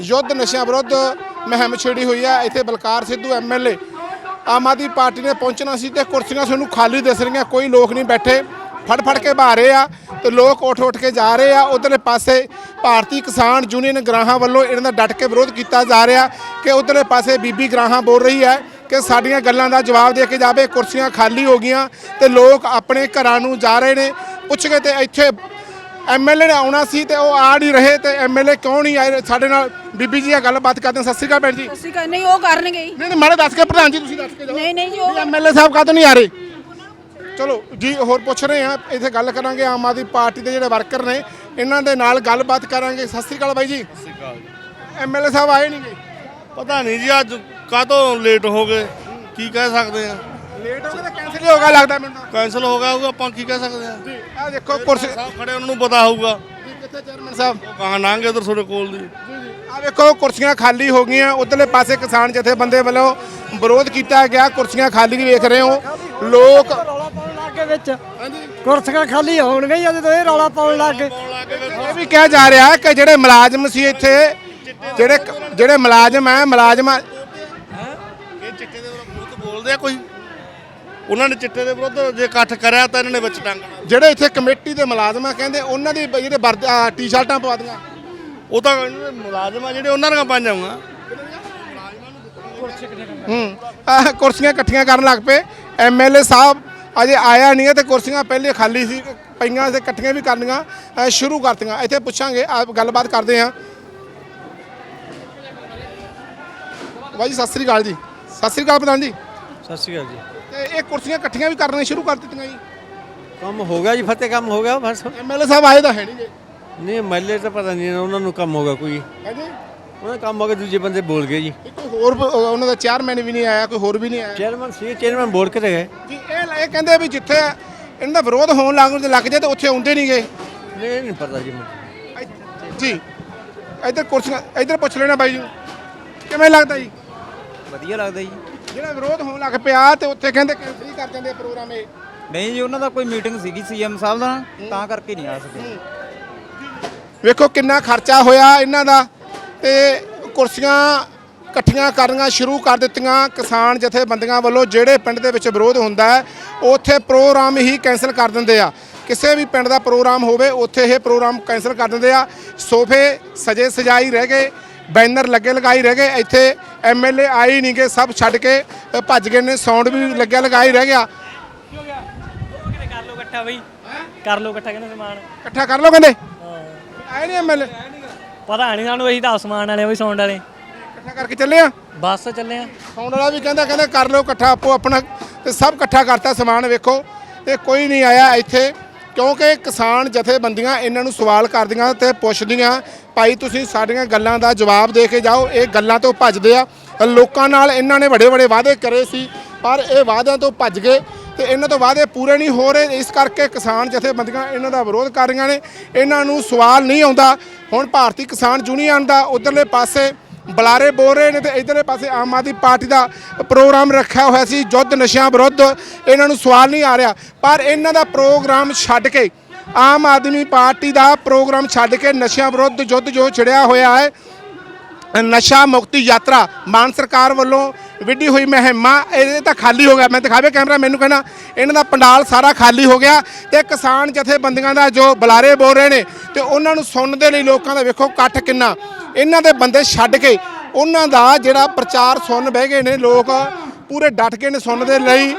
ਯੁੱਧ ਨਸ਼ਿਆਂ ਵਿਰੁੱਧ ਮੁਹਿੰਮ ਛੇੜੀ ਹੋਈ ਹੈ। ਇੱਥੇ ਬਲਕਾਰ ਸਿੱਧੂ ਐਮਐਲਏ ਆਮ ਆਦਮੀ ਪਾਰਟੀ ਨੇ ਪਹੁੰਚਣਾ ਸੀ ਤੇ ਕੁਰਸੀਆਂ ਸਾਨੂੰ ਖਾਲੀ ਦਿਸ ਰਹੀਆਂ, ਕੋਈ ਲੋਕ ਨਹੀਂ ਬੈਠੇ। ਫੜ ਫੜ ਕੇ ਬਹਾ ਰਹੇ ਆ ਤੇ ਲੋਕ ਉੱਠ ਉੱਠ ਕੇ ਜਾ ਰਹੇ ਆ। ਉਧਰਲੇ ਪਾਸੇ ਭਾਰਤੀ ਕਿਸਾਨ ਯੂਨੀਅਨ ਗ੍ਰਾਹਾਂ ਵੱਲੋਂ ਇਹਨਾਂ ਦਾ ਡਟ ਕੇ ਵਿਰੋਧ ਕੀਤਾ ਜਾ ਰਿਹਾ ਕਿ ਉਧਰਲੇ ਪਾਸੇ ਬੀਬੀ ਗ੍ਰਾਹਾਂ ਬੋਲ ਰਹੀ ਹੈ ਕਿ ਸਾਡੀਆਂ ਗੱਲਾਂ ਦਾ ਜਵਾਬ ਦੇ ਕੇ ਜਾਵੇ। ਕੁਰਸੀਆਂ ਖਾਲੀ ਹੋ ਗਈਆਂ ਤੇ ਲੋਕ ਆਪਣੇ ਘਰਾਂ ਨੂੰ ਜਾ ਰਹੇ ਨੇ। ਪੁੱਛ ਕੇ ਤੇ ਇੱਥੇ ਐਮਐਲਏ ਨੇ ਆਉਣਾ ਸੀ ਤੇ ਉਹ ਆ ਨਹੀਂ ਰਹੇ ਤੇ ਐਮਐਲਏ ਕਿਉਂ ਨਹੀਂ ਆਏ? ਸਾਡੇ ਨਾਲ ਬੀਬੀ ਜੀ ਆ ਗੱਲਬਾਤ ਕਰਦੇ ਹਾਂ। ਸਤਿ ਸ਼੍ਰੀ ਅਕਾਲ ਭੈਣ ਜੀ। ਅਸੀਂ ਕਹਿੰਦੇ ਨਹੀਂ ਉਹ ਕਰਨਗੇ ਹੀ। ਨਹੀਂ ਨਹੀਂ ਮਾੜੇ ਦੱਸ ਕੇ ਪ੍ਰਧਾਨ ਜੀ ਤੁਸੀਂ ਦੱਸ ਕੇ ਜਾਓ। ਨਹੀਂ ਨਹੀਂ ਜੀ ਉਹ ਐਮਐਲਏ ਸਾਹਿਬ ਕਾਹਤੋਂ ਨਹੀਂ ਆ ਰਹੇ? ਚਲੋ ਜੀ ਹੋਰ ਪੁੱਛ ਰਹੇ ਆ ਇੱਥੇ ਗੱਲ ਕਰਾਂਗੇ ਆਮ ਆਦਮੀ ਪਾਰਟੀ ਦੇ ਜਿਹੜੇ ਵਰਕਰ ਨੇ ਇਹਨਾਂ ਦੇ ਨਾਲ ਗੱਲਬਾਤ ਕਰਾਂਗੇ। ਸਤਿ ਸ਼੍ਰੀ ਅਕਾਲ ਬਾਈ ਜੀ। ਐਮਐਲਏ ਸਾਹਿਬ ਆਏ ਨਹੀਂ ਗੇ ਪਤਾ ਨਹੀਂ ਜੀ ਅੱਜ ਕਾਹਤੋਂ ਲੇਟ ਹੋ ਗਏ? ਕੀ ਕਹਿ ਸਕਦੇ ਆ? ਲੇਟ ਹੋ ਗਏ ਤਾਂ ਕੈਂਸਲ ਹੀ ਹੋਗਾ ਲੱਗਦਾ ਮੈਨੂੰ ਕੈਨਸਲ ਹੋ ਗਿਆ ਹੋਊਗਾ ਆਪਾਂ ਕੀ ਕਹਿ ਸਕਦੇ ਆ ਜੀ ਆ ਦੇਖੋ ਕੁਰਸੀ ਸਾਹਿਬ ਖੜੇ ਉਹਨਾਂ ਨੂੰ ਪਤਾ ਹੋਊਗਾ। ਜੀ ਕਿੱਥੇ ਚੇਅਰਮੈਨ ਸਾਹਿਬ? ਉਹ ਕਹਾਂ ਲੰਘ ਉਧਰ ਤੁਹਾਡੇ ਕੋਲ ਦੀ। ਆ ਵੇਖੋ ਕੁਰਸੀਆਂ ਖਾਲੀ ਹੋ ਗਈਆਂ। ਉਧਰਲੇ ਪਾਸੇ ਕਿਸਾਨ ਜਥੇਬੰਦੇ ਵੱਲੋਂ ਵਿਰੋਧ ਕੀਤਾ ਗਿਆ। ਕੁਰਸੀਆਂ ਖਾਲੀ ਵੇਖ ਰਹੇ ਹੋ। ਲੋਕ ਰੌਲਾ ਪਾਉਣ ਲੱਗ ਗਏ ਵਿੱਚ। ਕੁਰਸੀਆਂ ਖਾਲੀ ਹੋਣਗੀਆਂ ਹੀ ਜਦੋਂ ਇਹ ਰੌਲਾ ਪਾਉਣ ਲੱਗ ਗਏ। ਇਹ ਵੀ ਕਿਹਾ ਜਾ ਰਿਹਾ ਹੈ ਕਿ ਜਿਹੜੇ ਮੁਲਾਜ਼ਮ ਸੀ ਇੱਥੇ ਜਿਹੜੇ ਜਿਹੜੇ ਮੁਲਾਜ਼ਮ ਹੈ ਮੁਲਾਜ਼ਮ ਇਹ ਚਿੱਟੇ ਦੇ ਵਿਰੁੱਧ ਬੋਲਦੇ ਆ ਕੋਈ? ਉਹਨਾਂ ਨੇ ਚਿੱਟੇ ਦੇ ਵਿਰੁੱਧ ਜੇ ਇਕੱਠ ਕਰਿਆ ਤਾਂ ਇਹਨਾਂ ਨੇ ਵਿੱਚ ਟੰਗਣਾ ਜਿਹੜੇ ਇੱਥੇ ਕਮੇਟੀ ਦੇ ਮੁਲਾਜ਼ਮ ਆ ਕਹਿੰਦੇ ਉਹਨਾਂ ਦੀ ਜਿਹੜੇ ਟੀ-ਸ਼ਰਟਾਂ ਪਵਾ ਦੀਆਂ। ਉਹ ਤਾਂ ਇਹਨਾਂ ਦੇ ਮੁਲਾਜ਼ਮ ਆ ਜਿਹੜੇ ਉਹਨਾਂ ਦੀਆਂ ਪੰਜ ਆਉਂਗਾ ਹੂੰ। ਆਹ ਕੁਰਸੀਆਂ ਇਕੱਠੀਆਂ ਕਰਨ ਲੱਗ ਪਏ। ਐਮਐਲਏ ਸਾਹਿਬ ਅਜੇ ਆਇਆ ਨਹੀਂ ਹੈ ਤੇ ਕੁਰਸੀਆਂ ਪਹਿਲੇ ਖਾਲੀ ਸੀ ਪਈਆਂ ਤੇ ਇਕੱਠੀਆਂ ਵੀ ਕਰਨੀਆਂ ਅਹ ਸ਼ੁਰੂ ਕਰਤੀਆਂ। ਇੱਥੇ ਪੁੱਛਾਂਗੇ ਆਪ ਗੱਲਬਾਤ ਕਰਦੇ ਹਾਂ। ਬਾਈ ਜੀ ਸਤਿ ਸ੍ਰੀ ਅਕਾਲ ਜੀ। ਸਤਿ ਸ੍ਰੀ ਅਕਾਲ ਪ੍ਰਧਾਨ ਜੀ। ਸਤਿ ਸ਼੍ਰੀ ਅਕਾਲ ਜੀ। ਤੇ ਇਹ ਕੁਰਸੀਆਂ ਇਕੱਠੀਆਂ ਵੀ ਕਰਨੀਆਂ ਸ਼ੁਰੂ ਕਰ ਦਿੱਤੀਆਂ ਜੀ। ਕੰਮ ਹੋ ਗਿਆ ਜੀ ਫਤਿਹ ਕੰਮ ਹੋ ਗਿਆ ਬਸ। ਐਮਐਲਏ ਸਾਹਿਬ ਆਏ ਤਾਂ ਹੈ ਨਹੀਂ ਜੀ। ਨਹੀਂ ਮੱਲੇ ਤਾਂ ਪਤਾ ਨਹੀਂ ਉਹਨਾਂ ਨੂੰ ਕੰਮ ਹੋ ਗਿਆ ਕੋਈ। ਹਾਂਜੀ ਉਹਨਾਂ ਦਾ ਕੰਮ ਹੋ ਗਿਆ ਦੂਜੇ ਬੰਦੇ ਬੋਲ ਗਏ ਜੀ। ਕੋਈ ਹੋਰ ਬ- ਉਹਨਾਂ ਦਾ ਚੇਅਰਮੈਨ ਵੀ ਨਹੀਂ ਆਇਆ ਕੋਈ ਹੋਰ ਵੀ ਨਹੀਂ ਆਇਆ। ਚੇਅਰਮੈਨ ਸੀ ਚੇਅਰਮੈਨ ਬੋਲ ਕੇ ਤੇ ਗਏ। ਜੀ ਇਹ ਇਹ ਕਹਿੰਦੇ ਵੀ ਜਿੱਥੇ ਇਹਨਾਂ ਦਾ ਵਿਰੋਧ ਹੋਣ ਲੱਗ ਲੱਗ ਜਾਏ ਤੇ ਉੱਥੇ ਆਉਂਦੇ ਨਹੀਂ ਗਏ। ਨਹੀਂ ਨਹੀਂ ਪਤਾ ਜੀ ਮੈਨੂੰ। ਜੀ। ਇੱਧਰ ਕੁਰਸੀਆਂ ਇੱਧਰ ਪੁੱਛ ਲੈਣਾ ਬਾਈ ਜੀ। ਕਿਵੇਂ ਲੱਗਦਾ ਜੀ? ਵਧੀਆ ਲੱਗਦਾ ਜੀ। ਜਿਹੜਾ ਵਿਰੋਧ ਹੋਣ ਲੱਗ ਪਿਆ ਤੇ ਉੱਥੇ ਕਹਿੰਦੇ ਕੈਂਸਲ ਹੀ ਕਰ ਦਿੰਦੇ ਪ੍ਰੋਗਰਾਮ ਇਹ। ਨਹੀਂ ਜੀ ਉਹਨਾਂ ਦਾ ਕੋਈ ਮੀਟਿੰਗ ਸੀਗੀ ਸੀਐਮ ਸਾਹਿਬ ਦਾ ਤਾਂ ਕਰਕੇ ਨਹੀਂ ਆ ਸਕੇ। ਵੇਖੋ ਕਿੰਨਾ ਖਰਚਾ ਹੋਇਆ ਇਹਨਾਂ ਦਾ ਤੇ ਕੁਰਸੀਆਂ ਇਕੱਠੀਆਂ ਕਰਨੀਆਂ ਸ਼ੁਰੂ ਕਰ ਦਿੱਤੀਆਂ ਕਿਸਾਨ ਜਥੇਬੰਦੀਆਂ ਵੱਲੋਂ ਜਿਹੜੇ ਪਿੰਡ ਦੇ ਵਿੱਚ ਵਿਰੋਧ ਹੁੰਦਾ ਹੈ ਉੱਥੇ ਪ੍ਰੋਗਰਾਮ ਹੀ ਕੈਂਸਲ ਕਰ ਦਿੰਦੇ ਆ। ਕਿਸੇ ਵੀ ਪਿੰਡ ਦਾ ਪ੍ਰੋਗਰਾਮ ਹੋਵੇ ਉੱਥੇ ਇਹ ਪ੍ਰੋਗਰਾਮ ਕੈਂਸਲ ਕਰ ਦਿੰਦੇ ਆ। ਸੋਫੇ ਸਜੇ ਸਜਾਈ ਰਹਿ ਗਏ। ਬੈਨਰ ਲੱਗੇ ਲਗਾਈ ਰਹਿ ਗਏ ਇੱਥੇ ਐਮਐਲਏ ਆਏ ਨਹੀਂ ਗਏ ਸਭ ਛੱਡ ਕੇ ਭੱਜ ਗਏ ਨੇ ਸਾਊਂਡ ਵੀ ਲੱਗਿਆ ਲਗਾਈ ਰਹਿ ਗਿਆ। ਕਰ ਲੋ ਇਕੱਠਾ ਬਈ ਕਰ ਲੋ ਇਕੱਠਾ ਕਹਿੰਦੇ ਸਮਾਨ। ਇਕੱਠਾ ਕਰ ਲਓ ਕਹਿੰਦੇ? ਆਏ ਨਹੀਂ ਐਮਐਲਏ ਪਤਾ ਨਹੀਂ ਸਾਨੂੰ ਅਸੀਂ ਤਾਂ ਸਮਾਨ ਵਾਲੇ ਬਈ ਸੌਂਡ ਵਾਲੇ। ਇਕੱਠਾ ਕਰਕੇ ਚੱਲੇ ਆ? ਬੱਸ ਚੱਲੇ ਆ। ਸਾਊਂਡ ਵਾਲਾ ਵੀ ਕਹਿੰਦਾ ਕਹਿੰਦਾ ਕਰ ਲਓ ਇਕੱਠਾ ਆਪੋ ਆਪਣਾ ਤੇ ਸਭ ਇਕੱਠਾ ਕਰਤਾ ਸਮਾਨ ਵੇਖੋ। ਤੇ ਕੋਈ ਨਹੀਂ ਆਇਆ ਇੱਥੇ। ਕਿਉਂਕਿ ਕਿਸਾਨ ਜਥੇਬੰਦੀਆਂ ਇਹਨਾਂ ਨੂੰ ਸਵਾਲ ਕਰਦੀਆਂ ਤੇ ਪੁੱਛਦੀਆਂ, ਭਾਈ ਤੁਸੀਂ ਸਾਡੀਆਂ ਗੱਲਾਂ ਦਾ ਜਵਾਬ ਦੇ ਕੇ ਜਾਓ, ਇਹ ਗੱਲਾਂ ਤੋਂ ਭੱਜਦੇ ਆ। ਲੋਕਾਂ ਨਾਲ ਇਹਨਾਂ ਨੇ ਵੱਡੇ ਵੱਡੇ ਵਾਅਦੇ ਕਰੇ ਸੀ, ਪਰ ਇਹ ਵਾਅਦਿਆਂ ਤੋਂ ਭੱਜ ਗਏ ਤੇ ਇਹਨਾਂ ਤੋਂ ਵਾਅਦੇ ਪੂਰੇ ਨਹੀਂ ਹੋ ਰਹੇ। ਇਸ ਕਰਕੇ ਕਿਸਾਨ ਜਥੇਬੰਦੀਆਂ ਇਹਨਾਂ ਦਾ ਵਿਰੋਧ ਕਰ ਰਹੀਆਂ ਨੇ। ਇਹਨਾਂ ਨੂੰ ਸਵਾਲ ਨਹੀਂ ਆਉਂਦਾ। ਹੁਣ ਭਾਰਤੀ ਕਿਸਾਨ ਯੂਨੀਅਨ ਦਾ ਉਧਰਲੇ ਪਾਸੇ ਬੁਲਾਰੇ ਬੋਲ ਰਹੇ ਨੇ ਤੇ ਇਧਰਲੇ ਪਾਸੇ ਆਮ ਆਦਮੀ ਪਾਰਟੀ ਦਾ ਪ੍ਰੋਗਰਾਮ ਰੱਖਿਆ ਹੋਇਆ ਸੀ ਯੁੱਧ ਨਸ਼ਿਆਂ ਵਿਰੁੱਧ। ਇਹਨਾਂ ਨੂੰ ਸਵਾਲ ਨਹੀਂ ਆ ਰਿਹਾ, ਪਰ ਇਹਨਾਂ ਦਾ ਪ੍ਰੋਗਰਾਮ ਛੱਡ ਕੇ ਆਮ ਆਦਮੀ ਪਾਰਟੀ ਦਾ ਪ੍ਰੋਗਰਾਮ ਛੱਡ ਕੇ ਨਸ਼ਿਆਂ ਵਿਰੁੱਧ ਯੁੱਧ ਜੋ ਛਿੜਿਆ ਹੋਇਆ ਹੈ, ਨਸ਼ਾ ਮੁਕਤੀ ਯਾਤਰਾ ਮਾਨ ਸਰਕਾਰ ਵੱਲੋਂ ਵਿੱਢੀ ਹੋਈ ਮਹਿਮਾ ਇਹ ਤਾਂ ਖਾਲੀ ਹੋ ਗਿਆ। ਮੈਂ ਦਿਖਾਵੇ ਕੈਮਰਾ, ਮੈਨੂੰ ਕਹਿਣਾ ਇਹਨਾਂ ਦਾ ਪੰਡਾਲ ਸਾਰਾ ਖਾਲੀ ਹੋ ਗਿਆ ਤੇ ਕਿਸਾਨ ਜਥੇਬੰਦੀਆਂ ਦਾ ਜੋ ਬੁਲਾਰੇ ਬੋਲ ਰਹੇ ਨੇ ਤੇ ਉਹਨਾਂ ਨੂੰ ਸੁਣਨ ਦੇ ਲਈ ਲੋਕਾਂ ਦਾ ਵੇਖੋ ਇਕੱਠ ਕਿੰਨਾ। ਇਹਨਾਂ ਦੇ ਬੰਦੇ ਛੱਡ ਕੇ ਉਹਨਾਂ ਦਾ ਜਿਹੜਾ ਪ੍ਰਚਾਰ ਸੁਣ ਬਹਿ ਗਏ ਨੇ ਲੋਕ, ਪੂਰੇ ਡਟ ਕੇ ਨੇ ਸੁਣਨ ਦੇ ਲਈ।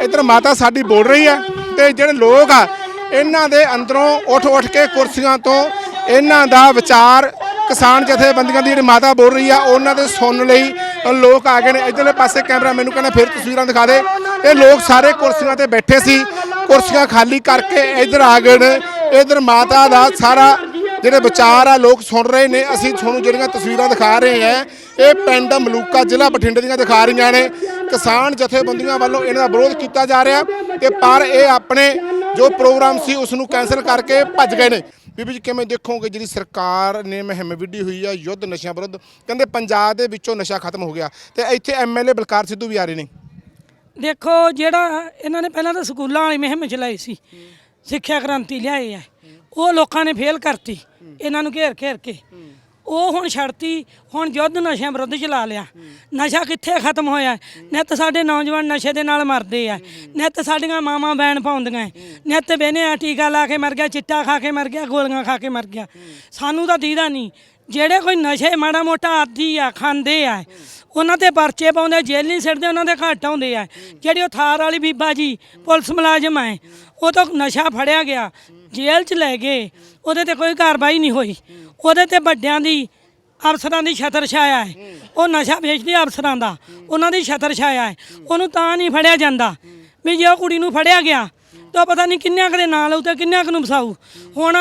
ਇਧਰ ਮਾਤਾ ਸਾਡੀ ਬੋਲ ਰਹੀ ਹੈ ਤੇ ਜਿਹੜੇ ਲੋਕ ਆ, ਇਹਨਾਂ ਦੇ ਅੰਦਰੋਂ ਉੱਠ ਉੱਠ ਕੇ ਕੁਰਸੀਆਂ ਤੋਂ ਇਹਨਾਂ ਦਾ ਵਿਚਾਰ ਕਿਸਾਨ ਜਥੇਬੰਦੀਆਂ ਦੀ ਜਿਹੜੀ ਮਾਤਾ ਬੋਲ ਰਹੀ ਆ, ਉਹਨਾਂ ਦੇ ਸੁਣਨ ਲਈ ਲੋਕ ਆ ਗਏ ਨੇ, ਇਧਰਲੇ ਪਾਸੇ ਕੈਮਰਾ ਮੈਨੂੰ ਕਹਿੰਦਾ, ਫਿਰ ਤਸਵੀਰਾਂ ਦਿਖਾ ਦੇ। ਇਹ ਲੋਕ ਸਾਰੇ ਕੁਰਸੀਆਂ ਤੇ ਬੈਠੇ ਸੀ, ਕੁਰਸੀਆਂ ਖਾਲੀ ਕਰਕੇ ਇਧਰ ਆ ਗਏ ਨੇ। ਇਧਰ ਮਾਤਾ ਦਾ ਸਾਰਾ ਜਿਹੜੇ ਵਿਚਾਰ ਆ, ਲੋਕ ਸੁਣ ਰਹੇ ਨੇ, ਅਸੀਂ ਤੁਹਾਨੂੰ ਜਿਹੜੀਆਂ ਤਸਵੀਰਾਂ ਦਿਖਾ ਰਹੇ ਹਾਂ, ਇਹ ਪਿੰਡ ਮਲੂਕਾ ਜ਼ਿਲ੍ਹਾ ਬਠਿੰਡੇ ਦੀਆਂ ਦਿਖਾ ਰਹੀਆਂ ਨੇ। ਕਿਸਾਨ ਜਥੇਬੰਦੀਆਂ ਵੱਲੋਂ ਇਹਨਾਂ ਦਾ ਵਿਰੋਧ ਕੀਤਾ ਜਾ ਰਿਹਾ। ਤੇ ਪਰ ਇਹ ਆਪਣੇ ਜੋ ਪ੍ਰੋਗਰਾਮ ਸੀ ਉਸ ਨੂੰ ਕੈਨਸਲ ਕਰਕੇ ਭੱਜ ਗਏ ਨੇ। ਬੀਬੀ ਜੀ, ਕਿਵੇਂ ਦੇਖੋਗੇ ਜਿਹੜੀ ਸਰਕਾਰ ਨੇ ਮੁਹਿੰਮ ਵਿੱਢੀ ਹੋਈ ਆ ਯੁੱਧ ਨਸ਼ਿਆਂ ਵਿਰੁੱਧ? ਕਹਿੰਦੇ ਪੰਜਾਬ ਦੇ ਵਿੱਚੋਂ ਨਸ਼ਾ ਖਤਮ ਹੋ ਗਿਆ ਤੇ ਇੱਥੇ ਐਮਐਲਏ ਬਲਕਾਰ ਸਿੱਧੂ ਵੀ ਆ ਰਹੇ ਨੇ। ਦੇਖੋ, ਜਿਹੜਾ ਇਹਨਾਂ ਨੇ ਪਹਿਲਾਂ ਤਾਂ ਸਕੂਲਾਂ ਵਾਲੀ ਮੁਹਿੰਮ ਚਲਾਈ ਸੀ, ਸਿੱਖਿਆ ਕ੍ਰਾਂਤੀ ਲਿਆਏ ਆ। ਉਹ ਲੋਕਾਂ ਨੇ ਫੇਲ ਕਰਤੀ। ਇਹਨਾਂ ਨੂੰ ਘੇਰ ਘੇਰ ਕੇ। ਉਹ ਹੁਣ ਛੱਡਤੀ, ਹੁਣ ਯੁੱਧ ਨਸ਼ਿਆਂ ਵਿਰੁੱਧ ਚਲਾ ਲਿਆ। ਨਸ਼ਾ ਕਿੱਥੇ ਖਤਮ ਹੋਇਆ? ਨਿੱਤ ਸਾਡੇ ਨੌਜਵਾਨ ਨਸ਼ੇ ਦੇ ਨਾਲ ਮਰਦੇ ਆ। ਨਿੱਤ ਸਾਡੀਆਂ ਮਾਵਾਂ ਬੈਣ ਪਾਉਂਦੀਆਂ। ਨਿੱਤ ਬਹਿਨੇ ਆ, ਟੀਕਾ ਲਾ ਕੇ ਮਰ ਗਿਆ, ਚਿੱਟਾ ਖਾ ਕੇ ਮਰ ਗਿਆ, ਗੋਲੀਆਂ ਖਾ ਕੇ ਮਰ ਗਿਆ। ਸਾਨੂੰ ਤਾਂ ਦੀਦਾ ਨਹੀਂ। ਜਿਹੜੇ ਕੋਈ ਨਸ਼ੇ ਮਾੜਾ ਮੋਟਾ ਆਦੀ ਆ, ਖਾਂਦੇ ਆ, ਉਹਨਾਂ ਤੇ ਪਰਚੇ ਪਾਉਂਦੇ ਜੇਲ੍ਹ ਨਹੀਂ ਸਿੱਟਦੇ, ਉਹਨਾਂ ਦੇ ਘੱਟ ਆਉਂਦੇ ਆ। ਜਿਹੜੀ ਉਹ ਥਾਰ ਵਾਲੀ ਬੀਬਾ ਜੀ, ਪੁਲਿਸ ਮੁਲਾਜ਼ਮ ਹੈ ਉਹ ਤਾਂ ਨਸ਼ਾ ਫੜਿਆ ਗਿਆ। ਜੇਲ੍ਹ 'ਚ ਲੈ ਗਏ। ਉਹਦੇ ਤੇ ਕੋਈ ਕਾਰਵਾਈ ਨਹੀਂ ਹੋਈ। ਉਹਦੇ ਤੇ ਵੱਡਿਆਂ ਦੀ ਅਫਸਰਾਂ ਦੀ ਛਤਰ ਛਾਇਆ ਹੈ। ਉਹ ਨਸ਼ਾ ਵੇਚਦੇ ਅਫਸਰਾਂ ਦਾ। ਉਹਨਾਂ ਦੀ ਛਤਰ ਛਾਇਆ ਹੈ। ਉਹਨੂੰ ਤਾਂ ਨਹੀਂ ਫੜਿਆ ਜਾਂਦਾ। ਵੀ ਜੇ ਉਹ ਕੁੜੀ ਨੂੰ ਫੜਿਆ ਗਿਆ, ਤਾਂ ਪਤਾ ਨਹੀਂ ਕਿੰਨਿਆਂ ਕੁ ਦੇ ਨਾਲ ਆਊ ਤੇ ਕਿੰਨਿਆਂ ਕੁ ਨੂੰ ਫਸਾਊ। ਹੁਣ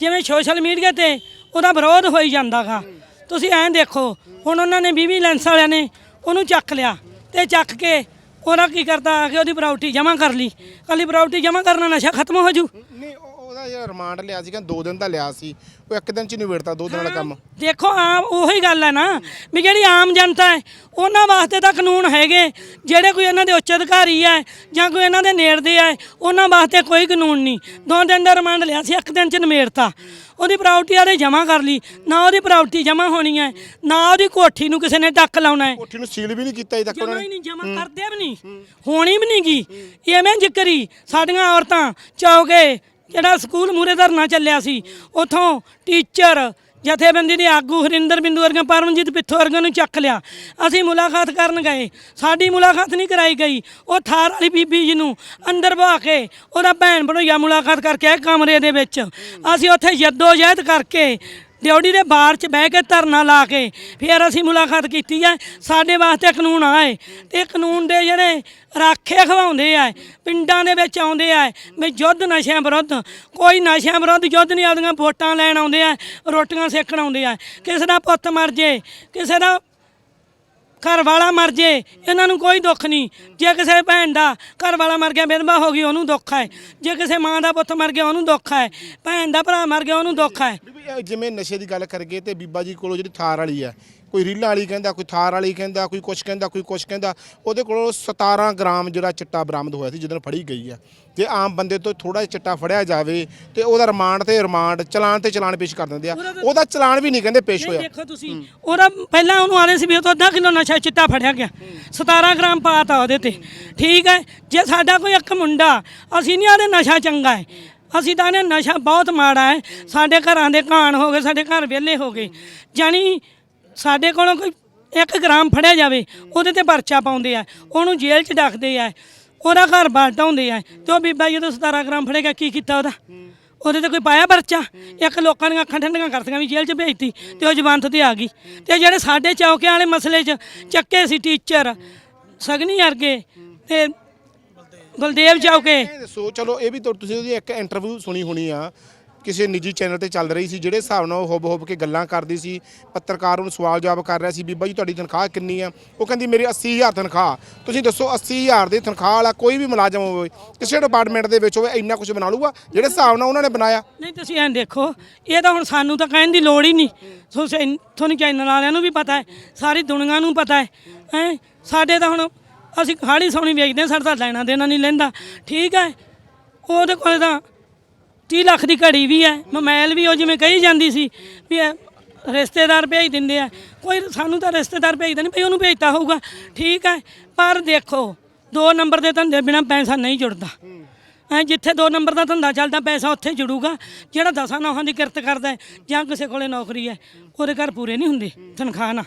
ਜਿਵੇਂ ਸੋਸ਼ਲ ਮੀਡੀਆ ਤੇ ਉਹਦਾ ਵਿਰੋਧ ਹੋਈ ਜਾਂਦਾਗਾ ਤੁਸੀਂ ਐਂ ਦੇਖੋ, ਹੁਣ ਉਹਨਾਂ ਨੇ 20 ਲੈਂਸ ਵਾਲਿਆਂ ਨੇ ਉਹਨੂੰ ਚੱਕ ਲਿਆ ਤੇ ਚੱਕ ਕੇ ਉਹਦਾ ਕੀ ਕਰਦਾ ਕਿ ਉਹਦੀ ਪ੍ਰਾਪਰਟੀ ਜਮ੍ਹਾਂ ਕਰ ਲਈ। ਕੱਲੀ ਪ੍ਰਾਪਰਟੀ ਜਮ੍ਹਾਂ ਕਰਨਾ ਨਸ਼ਾ ਖਤਮ ਹੋ ਜੂ ਨਹੀਂ ਉਹਦਾ ਜਿਹੜਾ ਰਿਮਾਂਡ ਲਿਆ ਸੀ ਕਹਿੰਦਾ 2 ਦਿਨ ਦਾ ਲਿਆ ਸੀ। ਉਹ ਇੱਕ ਦਿਨ ਚ ਨਹੀਂ ਨਿਬੇੜਤਾ 2 ਦਿਨ ਵਾਲਾ ਕੰਮ। ਦੇਖੋ ਆਮ ਉਹੀ ਗੱਲ ਹੈ ਨਾ ਵੀ ਜਿਹੜੀ ਆਮ ਜਨਤਾ ਹੈ ਉਹਨਾਂ ਵਾਸਤੇ ਤਾਂ ਕਾਨੂੰਨ ਹੈਗੇ। ਜਿਹੜੇ ਕੋਈ ਇਹਨਾਂ ਦੇ ਉੱਚ ਅਧਿਕਾਰੀ ਹੈ ਜਾਂ ਕੋਈ ਇਹਨਾਂ ਦੇ ਨੇੜਦੇ ਹੈ ਉਹਨਾਂ ਵਾਸਤੇ ਕੋਈ ਕਾਨੂੰਨ ਨਹੀਂ। ਦੋ ਦਿਨ ਦਾ ਰਿਮਾਂਡ ਲਿਆ ਸੀ ਇੱਕ ਦਿਨ ਚ ਨਿਮੇੜਤਾ ਉਹਦੀ ਪ੍ਰਾਪਰਟੀ ਆਦੇ ਜਮ੍ਹਾਂ ਕਰ ਲਈ। ਨਾ ਉਹਦੀ ਪ੍ਰਾਪਰਟੀ ਜਮ੍ਹਾਂ ਹੋਣੀ ਹੈ ਨਾ ਉਹਦੀ ਕੋਠੀ ਨੂੰ ਕਿਸੇ ਨੇ ਟੱਕ ਲਾਉਣਾ ਹੈ। ਕੋਠੀ ਨੂੰ ਸੀਲ ਵੀ ਨਹੀਂ ਕੀਤਾ ਅਜੇ ਤੱਕ ਉਹਨਾਂ ਨੇ ਨਹੀਂ ਜਮਾ ਕਰਦੇ ਵੀ ਨਹੀਂ। ਹੋਣੀ ਵੀ ਨਹੀਂ ਗੀ ਐਵੇਂ ਜ਼ਿਕਰੀ ਸਾਡੀਆਂ ਔਰਤਾਂ ਚੌਗੇ ਜਿਹੜਾ ਸਕੂਲ ਮੂਰੇ ਧਰਨਾ ਚੱਲਿਆ ਸੀ, ਉਥੋਂ ਟੀਚਰ ਜਥੇਬੰਦੀ ਦੇ ਆਗੂ ਹਰਿੰਦਰ ਬਿੰਦੂ ਵਰਗਾ, ਪਰਮਜੀਤ ਪਿੱਥੋ ਵਰਗਾ ਨੂੰ ਚੱਕ ਲਿਆ। ਅਸੀਂ ਮੁਲਾਕਾਤ ਕਰਨ ਗਏ। ਸਾਡੀ ਮੁਲਾਕਾਤ ਨਹੀਂ ਕਰਾਈ ਗਈ। ਉਹ ਥਾਰ ਵਾਲੀ ਬੀਬੀ ਜੀ ਨੂੰ ਅੰਦਰ ਬਹਾ ਕੇ ਉਹਦਾ ਭੈਣ ਭਣੋਈਆ ਮੁਲਾਕਾਤ ਕਰਕੇ ਆਏ ਕਮਰੇ ਦੇ ਵਿੱਚ। ਅਸੀਂ ਉੱਥੇ ਜੱਦੋ ਜਹਿਦ ਕਰਕੇ ਡਿਊਟੀ ਦੇ ਬਾਰ 'ਚ ਬਹਿ ਕੇ ਧਰਨਾ ਲਾ ਕੇ ਫਿਰ ਅਸੀਂ ਮੁਲਾਕਾਤ ਕੀਤੀ ਹੈ। ਸਾਡੇ ਵਾਸਤੇ ਕਾਨੂੰਨ ਆਏ ਤੇ ਕਾਨੂੰਨ ਦੇ ਜਿਹੜੇ ਰਾਖੇ ਖਵਾਉਂਦੇ ਆ, ਪਿੰਡਾਂ ਦੇ ਵਿੱਚ ਆਉਂਦੇ ਆ, ਵੀ ਯੁੱਧ ਨਸ਼ਿਆਂ ਵਿਰੁੱਧ। ਕੋਈ ਨਸ਼ਿਆਂ ਵਿਰੁੱਧ ਯੁੱਧ ਨਹੀਂ ਆਉਂਦੀਆਂ ਵੋਟਾਂ ਲੈਣ ਆਉਂਦੇ ਆ, ਰੋਟੀਆਂ ਸੇਕਣ ਆਉਂਦੇ ਆ। ਕਿਸੇ ਦਾ ਪੁੱਤ ਮਰ ਜੇ, ਕਿਸੇ ਦਾ ਘਰ ਵਾਲਾ ਮਰ ਜੇ ਇਹਨਾਂ ਨੂੰ ਕੋਈ ਦੁੱਖ ਨਹੀਂ। ਜੇ ਕਿਸੇ ਭੈਣ ਦਾ ਘਰ ਵਾਲਾ ਮਰ ਗਿਆ ਵਿਧਵਾ ਹੋ ਗਈ ਉਹਨੂੰ ਦੁੱਖ ਹੈ। ਜੇ ਕਿਸੇ ਮਾਂ ਦਾ ਪੁੱਤ ਮਰ ਗਿਆ ਉਹਨੂੰ ਦੁੱਖ ਹੈ। ਭੈਣ ਦਾ ਭਰਾ ਮਰ ਗਿਆ ਉਹਨੂੰ ਦੁੱਖ ਹੈ। ਬੀਬੀ, ਇਹ ਜਿਵੇਂ ਨਸ਼ੇ ਦੀ ਗੱਲ ਕਰਗੇ ਤੇ ਬੀਬਾ ਜੀ ਕੋਲੋਂ ਜਿਹੜੀ ਥਾਰ ਵਾਲੀ ਆ ਕੋਈ ਰੀਲਾਂ ਵਾਲੀ ਕਹਿੰਦਾ ਕੋਈ ਥਾਰ ਵਾਲੀ ਕਹਿੰਦਾ ਕੋਈ ਕੁਛ ਕਹਿੰਦਾ ਕੋਈ ਕੁਛ ਕਹਿੰਦਾ ਉਹਦੇ ਕੋਲੋਂ 17 ਗ੍ਰਾਮ ਜਿਹੜਾ ਚਿੱਟਾ ਬਰਾਮਦ ਹੋਇਆ ਸੀ ਜਦੋਂ ਫੜੀ ਗਈ ਆ। ਜੇ ਆਮ ਬੰਦੇ ਤੋਂ ਥੋੜਾ ਜਿਹਾ ਚਿੱਟਾ ਫੜਿਆ ਜਾਵੇ ਤੇ ਉਹਦਾ ਰਿਮਾਂਡ ਤੇ ਰਿਮਾਂਡ ਚਲਾਨ ਤੇ ਚਲਾਨ ਪੇਸ਼ ਕਰ ਦਿੰਦੇ ਆ। ਉਹਦਾ ਚਲਾਨ ਵੀ ਨਹੀਂ ਕਹਿੰਦੇ ਪੇਸ਼ ਹੋਇਆ। ਦੇਖੋ ਤੁਸੀਂ ਉਹਦਾ ਪਹਿਲਾਂ ਉਹਨੂੰ ਆਲੇ ਸੀ ਵੀ ਉਹ ਤੋਂ ਅੱਧਾ ਕਿਲੋ ਨਸ਼ਾ ਚਿੱਟਾ ਫੜਿਆ ਗਿਆ। 17 ਗ੍ਰਾਮ ਪਾਤਾ ਉਹਦੇ ਤੇ। ਠੀਕ ਹੈ ਜੇ ਸਾਡਾ ਕੋਈ ਇੱਕ ਮੁੰਡਾ ਅਸੀਂ ਨਹੀਂ ਆਦੇ ਨਸ਼ਾ ਚੰਗਾ ਹੈ। ਅਸੀਂ ਤਾਂ ਨੇ ਨਸ਼ਾ ਬਹੁਤ ਮਾੜਾ ਹੈ। ਸਾਡੇ ਘਰਾਂ ਦੇ ਘਾਣ ਹੋ ਗਏ ਸਾਡੇ ਘਰ ਵਿਹਲੇ ਹੋ ਗਏ। ਜਾਣੀ ਸਾਡੇ ਕੋਲੋਂ ਕੋਈ 1 ਗ੍ਰਾਮ ਫੜਿਆ ਜਾਵੇ, ਉਹਦੇ ਤੇ ਪਰਚਾ ਪਾਉਂਦੇ ਆ, ਉਹਨੂੰ ਜੇਲ੍ਹ 'ਚ ਡੱਕਦੇ ਆ, ਉਹਦਾ ਘਰ ਬਾਲ ਢਾਉਂਦੇ ਆ, ਤੇ ਉਹ ਬੀਬਾ ਜਦੋਂ 17 ਗ੍ਰਾਮ ਫੜੇਗਾ ਕੀ ਕੀਤਾ ਉਹਦਾ? ਉਹਦੇ ਤੇ ਕੋਈ ਪਾਇਆ ਪਰਚਾ? ਇੱਕ ਲੋਕਾਂ ਦੀਆਂ ਅੱਖਾਂ ਠੰਡੀਆਂ ਕਰਤੀਆਂ ਵੀ ਜੇਲ੍ਹ 'ਚ ਭੇਜਤੀ, ਤੇ ਉਹ ਜਵਾਨਤ ਤੇ ਆ ਗਈ। ਤੇ ਜਿਹੜੇ ਸਾਡੇ ਚੌਕਿਆਂ ਵਾਲੇ ਮਸਲੇ 'ਚ ਚੱਕੇ ਸੀ ਟੀਚਰ ਸਗਨੀ ਵਰਗੇ ਤੇ ਗੁਲਦੇਵ ਚੌਕੇ। ਦੱਸੋ, ਚਲੋ, ਇਹ ਵੀ ਤੁ- ਤੁਸੀਂ ਉਹਦੀ ਇੱਕ ਇੰਟਰਵਿਊ ਸੁਣੀ ਹੋਣੀ ਆ। ਕਿਸੇ ਨਿੱਜੀ ਚੈਨਲ ਤੇ ਚੱਲ ਰਹੀ ਸੀ ਜਿਹੜੇ ਹਿਸਾਬ ਨਾਲ ਉਹ ਹੁਬ ਹੁਬ ਕੇ ਗੱਲਾਂ ਕਰਦੀ ਸੀ ਪੱਤਰਕਾਰ ਉਹਨੂੰ ਸਵਾਲ ਜਵਾਬ ਕਰ ਰਿਹਾ ਸੀ ਬੀਬਾ ਜੀ ਤੁਹਾਡੀ ਤਨਖਾਹ ਕਿੰਨੀ ਆ? ਉਹ ਕਹਿੰਦੀ ਮੇਰੀ 80000 ਤਨਖਾਹ ਤੁਸੀਂ ਦੱਸੋ 80000 ਦੀ ਤਨਖਾਹ ਵਾਲਾ ਕੋਈ ਵੀ ਮੁਲਾਜ਼ਮ ਹੋਵੇ ਕਿਸੇ ਡਿਪਾਰਟਮੈਂਟ ਦੇ ਵਿੱਚ ਹੋਵੇ ਇੰਨਾ ਕੁਝ ਬਣਾ ਲੂਗਾ ਜਿਹੜੇ ਹਿਸਾਬ ਨਾਲ ਉਹਨਾਂ ਨੇ ਬਣਾਇਆ। ਨਹੀਂ ਤੁਸੀਂ ਐਂ ਦੇਖੋ ਇਹ ਤਾਂ ਹੁਣ ਸਾਨੂੰ ਤਾਂ ਕਹਿਣ ਦੀ ਲੋੜ ਹੀ ਨਹੀਂ। ਸੋ ਤੁਹਾਨੂੰ ਚੈਨਲ ਵਾਲਿਆਂ ਨੂੰ ਵੀ ਪਤਾ ਹੈ ਸਾਰੀ ਦੁਨੀਆ ਨੂੰ ਪਤਾ ਹੈ ਹੈ? ਸਾਡੇ ਤਾਂ ਹੁਣ ਅਸੀਂ ਖਾੜੀ ਸੌਣੀ ਵੇਚਦੇ ਹਾਂ, ਸਾਡਾ ਤਾਂ ਲੈਣਾ ਦੇਣਾ ਨਹੀਂ ਲੈਂਦਾ। ਠੀਕ ਹੈ? ਉਹਦੇ ਕੋਲ ਤਾਂ 30 ਲੱਖ ਦੀ ਘੜੀ ਵੀ ਹੈ ਮੋਬਾਈਲ ਵੀ ਉਹ ਜਿਵੇਂ ਕਹੀ ਜਾਂਦੀ ਸੀ ਵੀ ਇਹ ਰਿਸ਼ਤੇਦਾਰ ਭੇਜ ਦਿੰਦੇ ਆ। ਕੋਈ ਸਾਨੂੰ ਤਾਂ ਰਿਸ਼ਤੇਦਾਰ ਭੇਜਦਾ ਨਹੀਂ ਭਈ ਉਹਨੂੰ ਭੇਜਤਾ ਹੋਊਗਾ ਠੀਕ ਹੈ ਪਰ ਦੇਖੋ ਦੋ ਨੰਬਰ ਦੇ ਧੰਦੇ ਬਿਨਾ ਪੈਸਾ ਨਹੀਂ ਜੁੜਦਾ। ਐ ਜਿੱਥੇ ਦੋ ਨੰਬਰ ਦਾ ਧੰਦਾ ਚੱਲਦਾ ਪੈਸਾ ਉੱਥੇ ਜੁੜੂਗਾ ਜਿਹੜਾ ਦਸਾਂ ਨੌਹਾਂ ਦੀ ਕਿਰਤ ਕਰਦਾ ਹੈ ਜਾਂ ਕਿਸੇ ਕੋਲੇ ਨੌਕਰੀ ਹੈ ਉਹਦੇ ਘਰ ਪੂਰੇ ਨਹੀਂ ਹੁੰਦੇ ਤਨਖਾਹ ਨਾਲ।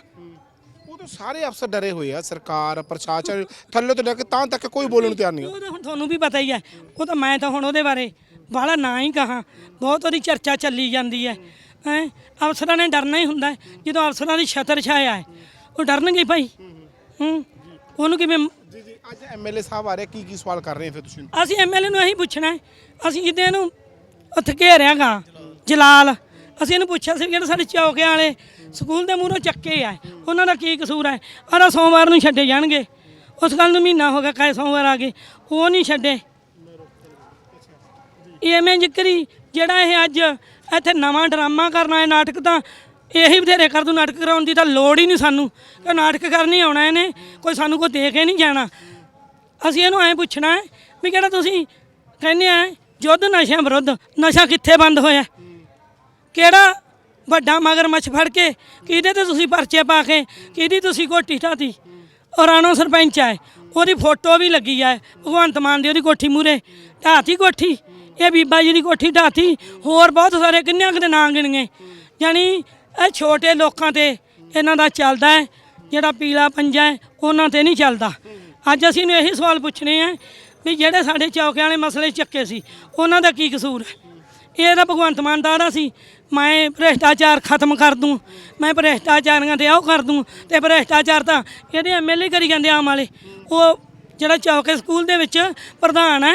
ਉਹ ਤਾਂ ਸਾਰੇ ਅਫਸਰ ਡਰੇ ਹੋਏ ਆ ਸਰਕਾਰ ਪ੍ਰਸ਼ਾਸਨ ਥੱਲੇ ਤੋਂ ਲੈ ਕੇ ਤਾਂ ਤੱਕ ਕੋਈ ਬੋਲਣ ਨੂੰ ਤਿਆਰ ਨਹੀਂ ਉਹ ਤਾਂ ਹੁਣ ਤੁਹਾਨੂੰ ਵੀ ਪਤਾ ਹੀ ਹੈ ਉਹ ਤਾਂ ਮੈਂ ਤਾਂ ਹੁਣ ਉਹਦੇ ਬਾਰੇ ਬਾਹਲਾ ਨਾ ਹੀ ਕਹਾ। ਬਹੁਤ ਉਹਦੀ ਚਰਚਾ ਚੱਲੀ ਜਾਂਦੀ ਹੈ। ਹੈ? ਅਫਸਰਾਂ ਨੇ ਡਰਨਾ ਹੀ ਹੁੰਦਾ ਹੈ। ਜਦੋਂ ਅਫਸਰਾਂ ਦੀ ਛਤਰ ਛਾਇਆ ਹੈ ਉਹ ਡਰਨਗੇ ਭਾਈ। ਹੂੰ? ਉਹਨੂੰ ਕਿਵੇਂ ਜੀ ਜੀ ਅੱਜ ਐਮਐਲਏ ਸਾਹਿਬ ਆ ਰਹੇ ਕੀ ਕੀ ਸਵਾਲ ਕਰ ਰਹੇ ਆ ਫਿਰ ਤੁਸੀਂ? ਅਸੀਂ ਐਮਐਲਏ ਨੂੰ ਇਹੀ ਪੁੱਛਣਾ ਹੈ। ਅਸੀਂ ਜਿੱਦੇ ਇਹਨੂੰ ਉੱਥੇ ਘੇਰਿਆਗਾ। ਜਲਾਲ। ਅਸੀਂ ਇਹਨੂੰ ਪੁੱਛਿਆ ਸੀ ਵੀ ਜਿਹੜੇ ਸਾਡੇ ਚੌਕਿਆਂ ਵਾਲੇ ਸਕੂਲ ਦੇ ਮੂਹਰੋਂ ਚੱਕੇ ਆ ਉਹਨਾਂ ਦਾ ਕੀ ਕਸੂਰ ਹੈ? ਆਹ ਸੋਮਵਾਰ ਨੂੰ ਛੱਡੇ ਜਾਣਗੇ। ਉਸ ਗੱਲ ਨੂੰ ਮਹੀਨਾ ਹੋ ਗਿਆ ਕਾਏ ਸੋਮਵਾਰ ਆ ਗਏ। ਉਹ ਨਹੀਂ ਛੱਡੇ। ਐਵੇਂ ਜ਼ਿਕਰੀ ਜਿਹੜਾ ਇਹ ਅੱਜ ਇੱਥੇ ਨਵਾਂ ਡਰਾਮਾ ਕਰਨਾ ਹੈ ਨਾਟਕ ਤਾਂ, ਇਹੀ ਬਥੇਰੇ ਕਰ ਦੂ ਨਾਟਕ ਕਰਾਉਣ ਦੀ ਤਾਂ ਲੋੜ ਹੀ ਨਹੀਂ ਸਾਨੂੰ। ਕਿ ਨਾਟਕ ਕਰਨੀ ਆਉਣਾ ਇਹਨੇ, ਕੋਈ ਸਾਨੂੰ ਕੋਈ ਦੇ ਕੇ ਨਹੀਂ ਜਾਣਾ। ਅਸੀਂ ਇਹਨੂੰ ਐਂ ਪੁੱਛਣਾ ਹੈ ਵੀ ਕਿਹੜਾ ਤੁਸੀਂ ਕਹਿੰਦੇ ਆ ਯੁੱਧ ਨਸ਼ਿਆਂ ਵਿਰੁੱਧ, ਨਸ਼ਾ ਕਿੱਥੇ ਬੰਦ ਹੋਇਆ? ਕਿਹੜਾ ਵੱਡਾ ਮਗਰਮੱਛ ਫੜ ਕੇ, ਕਿਹਦੇ ਤੇ ਤੁਸੀਂ ਪਰਚੇ ਪਾ ਕੇ, ਕਿਹਦੀ ਤੁਸੀਂ ਕੋਠੀ ਢਾਤੀ? ਔਰਾਣੋ ਸਰਪੰਚ ਹੈ, ਉਹਦੀ ਫੋਟੋ ਵੀ ਲੱਗੀ ਹੈ, ਭਗਵੰਤ ਮਾਨ ਦੀ ਉਹਦੀ ਕੋਠੀ ਮੂਰੇ ਢਾਤੀ ਕੋਠੀ। ਇਹ ਬੀਬਾ ਜੀ ਦੀ ਕੋਠੀ ਢਾਤੀ, ਹੋਰ ਬਹੁਤ ਸਾਰੇ ਕਿੰਨਿਆਂ ਕੁ ਦੇ ਨਾਂ ਗਿਣਗੇ ਯਾਨੀ ਇਹ ਛੋਟੇ ਲੋਕਾਂ ਤੇ ਇਹਨਾਂ ਦਾ ਚੱਲਦਾ ਹੈ, ਜਿਹੜਾ ਪੀਲਾ ਪੰਜਾ ਹੈ, ਉਹਨਾਂ ਤੇ ਨਹੀਂ ਚੱਲਦਾ। ਅੱਜ ਅਸੀਂ ਨੂੰ ਇਹੀ ਸਵਾਲ ਪੁੱਛਣੇ ਆ ਵੀ ਜਿਹੜੇ ਸਾਡੇ ਚੌਕਿਆਂ ਵਾਲੇ ਮਸਲੇ ਚੱਕੇ ਸੀ, ਉਹਨਾਂ ਦਾ ਕੀ ਕਸੂਰ ਹੈ? ਇਹ ਤਾਂ ਭਗਵੰਤ ਮਾਨ ਦਾ ਸੀ। ਮੈਂ ਭ੍ਰਿਸ਼ਟਾਚਾਰ ਖਤਮ ਕਰ ਦੂੰ, ਮੈਂ ਭ੍ਰਿਸ਼ਟਾਚਾਰੀਆਂ ਤੇ ਉਹ ਕਰ ਦੂੰ, ਤੇ ਭ੍ਰਿਸ਼ਟਾਚਾਰ ਤਾਂ ਇਹਦੇ ਐਮਐਲਏ ਕਰੀ ਜਾਂਦੇ ਆਮ ਵਾਲੇ। ਉਹ ਜਿਹੜਾ ਚੌਕੇ ਸਕੂਲ ਦੇ ਵਿੱਚ ਪ੍ਰਧਾਨ ਹੈ,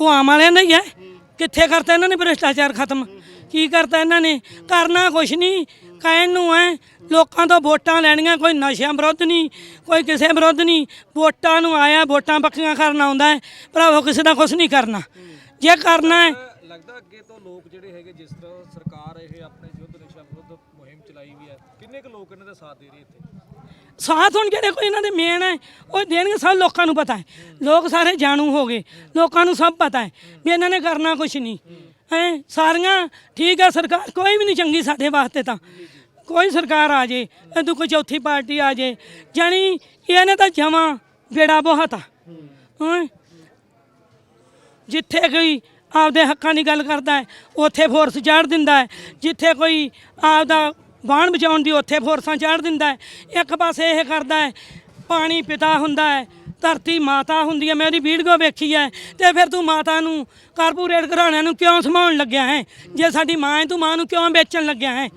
ਉਹ ਆਮ ਵਾਲਿਆਂ ਦਾ ਹੀ ਹੈ। ਕਿੱਥੇ ਕਰਤਾ ਇਹਨਾਂ ਨੇ ਭ੍ਰਿਸ਼ਟਾਚਾਰ ਖਤਮ? ਕੀ ਕਰਤਾ ਇਹਨਾਂ ਨੇ? ਕਰਨਾ ਕੁਛ ਨਹੀਂ। ਕਹਿਣ ਨੂੰ ਹੈ ਲੋਕਾਂ ਤੋਂ ਵੋਟਾਂ ਲੈਣੀਆਂ, ਕੋਈ ਨਸ਼ਿਆਂ ਵਿਰੁੱਧ ਨਹੀਂ, ਕੋਈ ਕਿਸੇ ਵਿਰੁੱਧ ਨਹੀਂ। ਵੋਟਾਂ ਨੂੰ ਆਇਆ, ਵੋਟਾਂ ਪੱਕੀਆਂ ਕਰਨ ਆਉਂਦਾ ਹੈ ਭਰਾਵੋ, ਕਿਸੇ ਦਾ ਕੁਛ ਨਹੀਂ ਕਰਨਾ। ਜੇ ਕਰਨਾ ਹੈ ਲੱਗਦਾ ਅੱਗੇ ਤੋਂ ਲੋਕ ਜਿਹੜੇ ਹੈਗੇ, ਜਿਸ ਤਰ੍ਹਾਂ ਸਰਕਾਰ ਇਹ ਆਪਣੇ ਯੁੱਧ ਨਸ਼ਾ ਵਿਰੁੱਧ ਮੁਹਿੰਮ ਚਲਾਈ ਵੀ ਹੈ ਕਿੰਨੇ ਕੁ ਲੋਕ ਇਹਨਾਂ ਦਾ ਸਾਥ ਦੇ ਰਹੇ ਇੱਥੇ? ਸਾਥ ਹੁਣ ਜਿਹੜੇ ਕੋਈ ਇਹਨਾਂ ਦੇ ਮੇਨ ਹੈ? ਉਹ ਦੇਣਗੇ, ਸਭ ਲੋਕਾਂ ਨੂੰ ਪਤਾ ਹੈ। ਲੋਕ ਸਾਰੇ ਜਾਣੂ ਹੋ ਗਏ। ਲੋਕਾਂ ਨੂੰ ਸਭ ਪਤਾ ਹੈ ਵੀ ਇਹਨਾਂ ਨੇ ਕਰਨਾ ਕੁਝ ਨਹੀਂ। ਹੈ? ਸਾਰੀਆਂ ਠੀਕ ਹੈ ਸਰਕਾਰ, ਕੋਈ ਵੀ ਨਹੀਂ ਚੰਗੀ ਸਾਡੇ ਵਾਸਤੇ ਤਾਂ। ਕੋਈ ਸਰਕਾਰ ਆ ਜੇ ਇਦੋਂ ਕੋਈ ਚੌਥੀ ਪਾਰਟੀ ਆ ਜੇ। ਜਾਣੀ ਇਹਨੇ ਤਾਂ ਜਮਾ ਬੇੜਾ ਬਹੁਤ। ਆ ਜਿੱਥੇ ਕੋਈ ਆਪਦੇ ਹੱਕਾਂ ਦੀ ਗੱਲ ਕਰਦਾ ਹੈ, ਉੱਥੇ ਫੋਰਸ ਚਾੜ ਦਿੰਦਾ ਹੈ। ਜਿੱਥੇ ਕੋਈ ਆਪਦਾ ਬਾਣ ਬਚਾਉਣ ਦੀ ਉੱਥੇ ਫੋਰਸਾਂ ਚਾੜ ਦਿੰਦਾ ਹੈ। ਇੱਕ ਪਾਸੇ ਇਹ ਕਰਦਾ ਹੈ ਪਾਣੀ ਪਿਤਾ ਹੁੰਦਾ ਹੈ ਧਰਤੀ ਮਾਤਾ ਹੁੰਦੀ ਹੈ। ਮੈਂ ਉਹਦੀ ਵੀਡੀਓ ਵੇਖੀ ਹੈ ਤੇ ਫਿਰ ਤੂੰ ਮਾਤਾ ਨੂੰ ਕਾਰਪੋਰੇਟ ਘਰਾਣਿਆਂ ਨੂੰ ਕਿਉਂ ਸਮਾਉਣ ਲੱਗਿਆ ਹੈ? ਜੇ ਸਾਡੀ ਮਾਂ ਹੈ ਤੂੰ ਮਾਂ ਨੂੰ ਕਿਉਂ ਵੇਚਣ ਲੱਗਿਆ ਹੈ?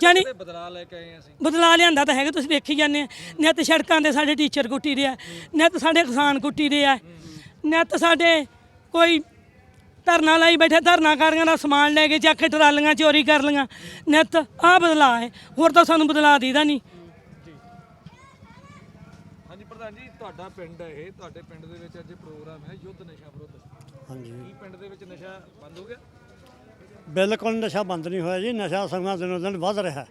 ਜਾਨੀ ਤੇ ਬਦਲਾ ਲੈ ਕੇ ਆਏ ਅਸੀਂ। ਬਦਲਾ ਲਿਆਂਦਾ ਤਾਂ ਹੈਗਾ ਤੁਸੀਂ ਵੇਖੀ ਜਾਂਦੇ ਆ। ਨਿੱਤ ਸੜਕਾਂ ਦੇ ਸਾਡੇ ਟੀਚਰ ਕੁੱਟੀ ਰਿਹਾ ਨਿੱਤ ਸਾਡੇ ਕਿਸਾਨ ਕੁੱਟੀ ਰਿਹਾ ਨਿੱਤ ਸਾਡੇ ਕੋਈ ਧਰਨਾ ਲਾਈ ਬੈਠੇ ਧਰਨਾਕਾਰੀਆਂ ਦਾ ਸਮਾਨ ਲੈ ਕੇ ਚੱਕ ਕੇ ਟਰਾਲੀਆਂ ਚੋਰੀ ਕਰ ਲਈਆਂ। ਨਿੱਤ ਆ ਬਦਲਾ ਹੈ ਹੋਰ ਤਾਂ ਸਾਨੂੰ ਬਦਲਾ ਦੀਦਾ ਨਹੀਂ। ਹਾਂਜੀ ਪ੍ਰਧਾਨ ਜੀ ਤੁਹਾਡਾ ਪਿੰਡ ਹੈ ਇਹ ਤੁਹਾਡੇ ਪਿੰਡ ਦੇ ਵਿੱਚ ਅੱਜ ਪ੍ਰੋਗਰਾਮ ਹੈ ਯੁੱਧ ਨਸ਼ਾ ਵਿਰੁੱਧ। ਹਾਂਜੀ। ਕੀ ਪਿੰਡ ਦੇ ਵਿੱਚ ਨਸ਼ਾ ਬੰਦ ਹੋ ਗਿਆ? ਬਿਲਕੁਲ ਨਸ਼ਾ ਬੰਦ ਨਹੀਂ ਹੋਇਆ ਜੀ ਨਸ਼ਾ ਸਮਾਂ ਦਿਨੋਂ ਦਿਨ ਵੱਧ ਰਿਹਾ। ਹੈ।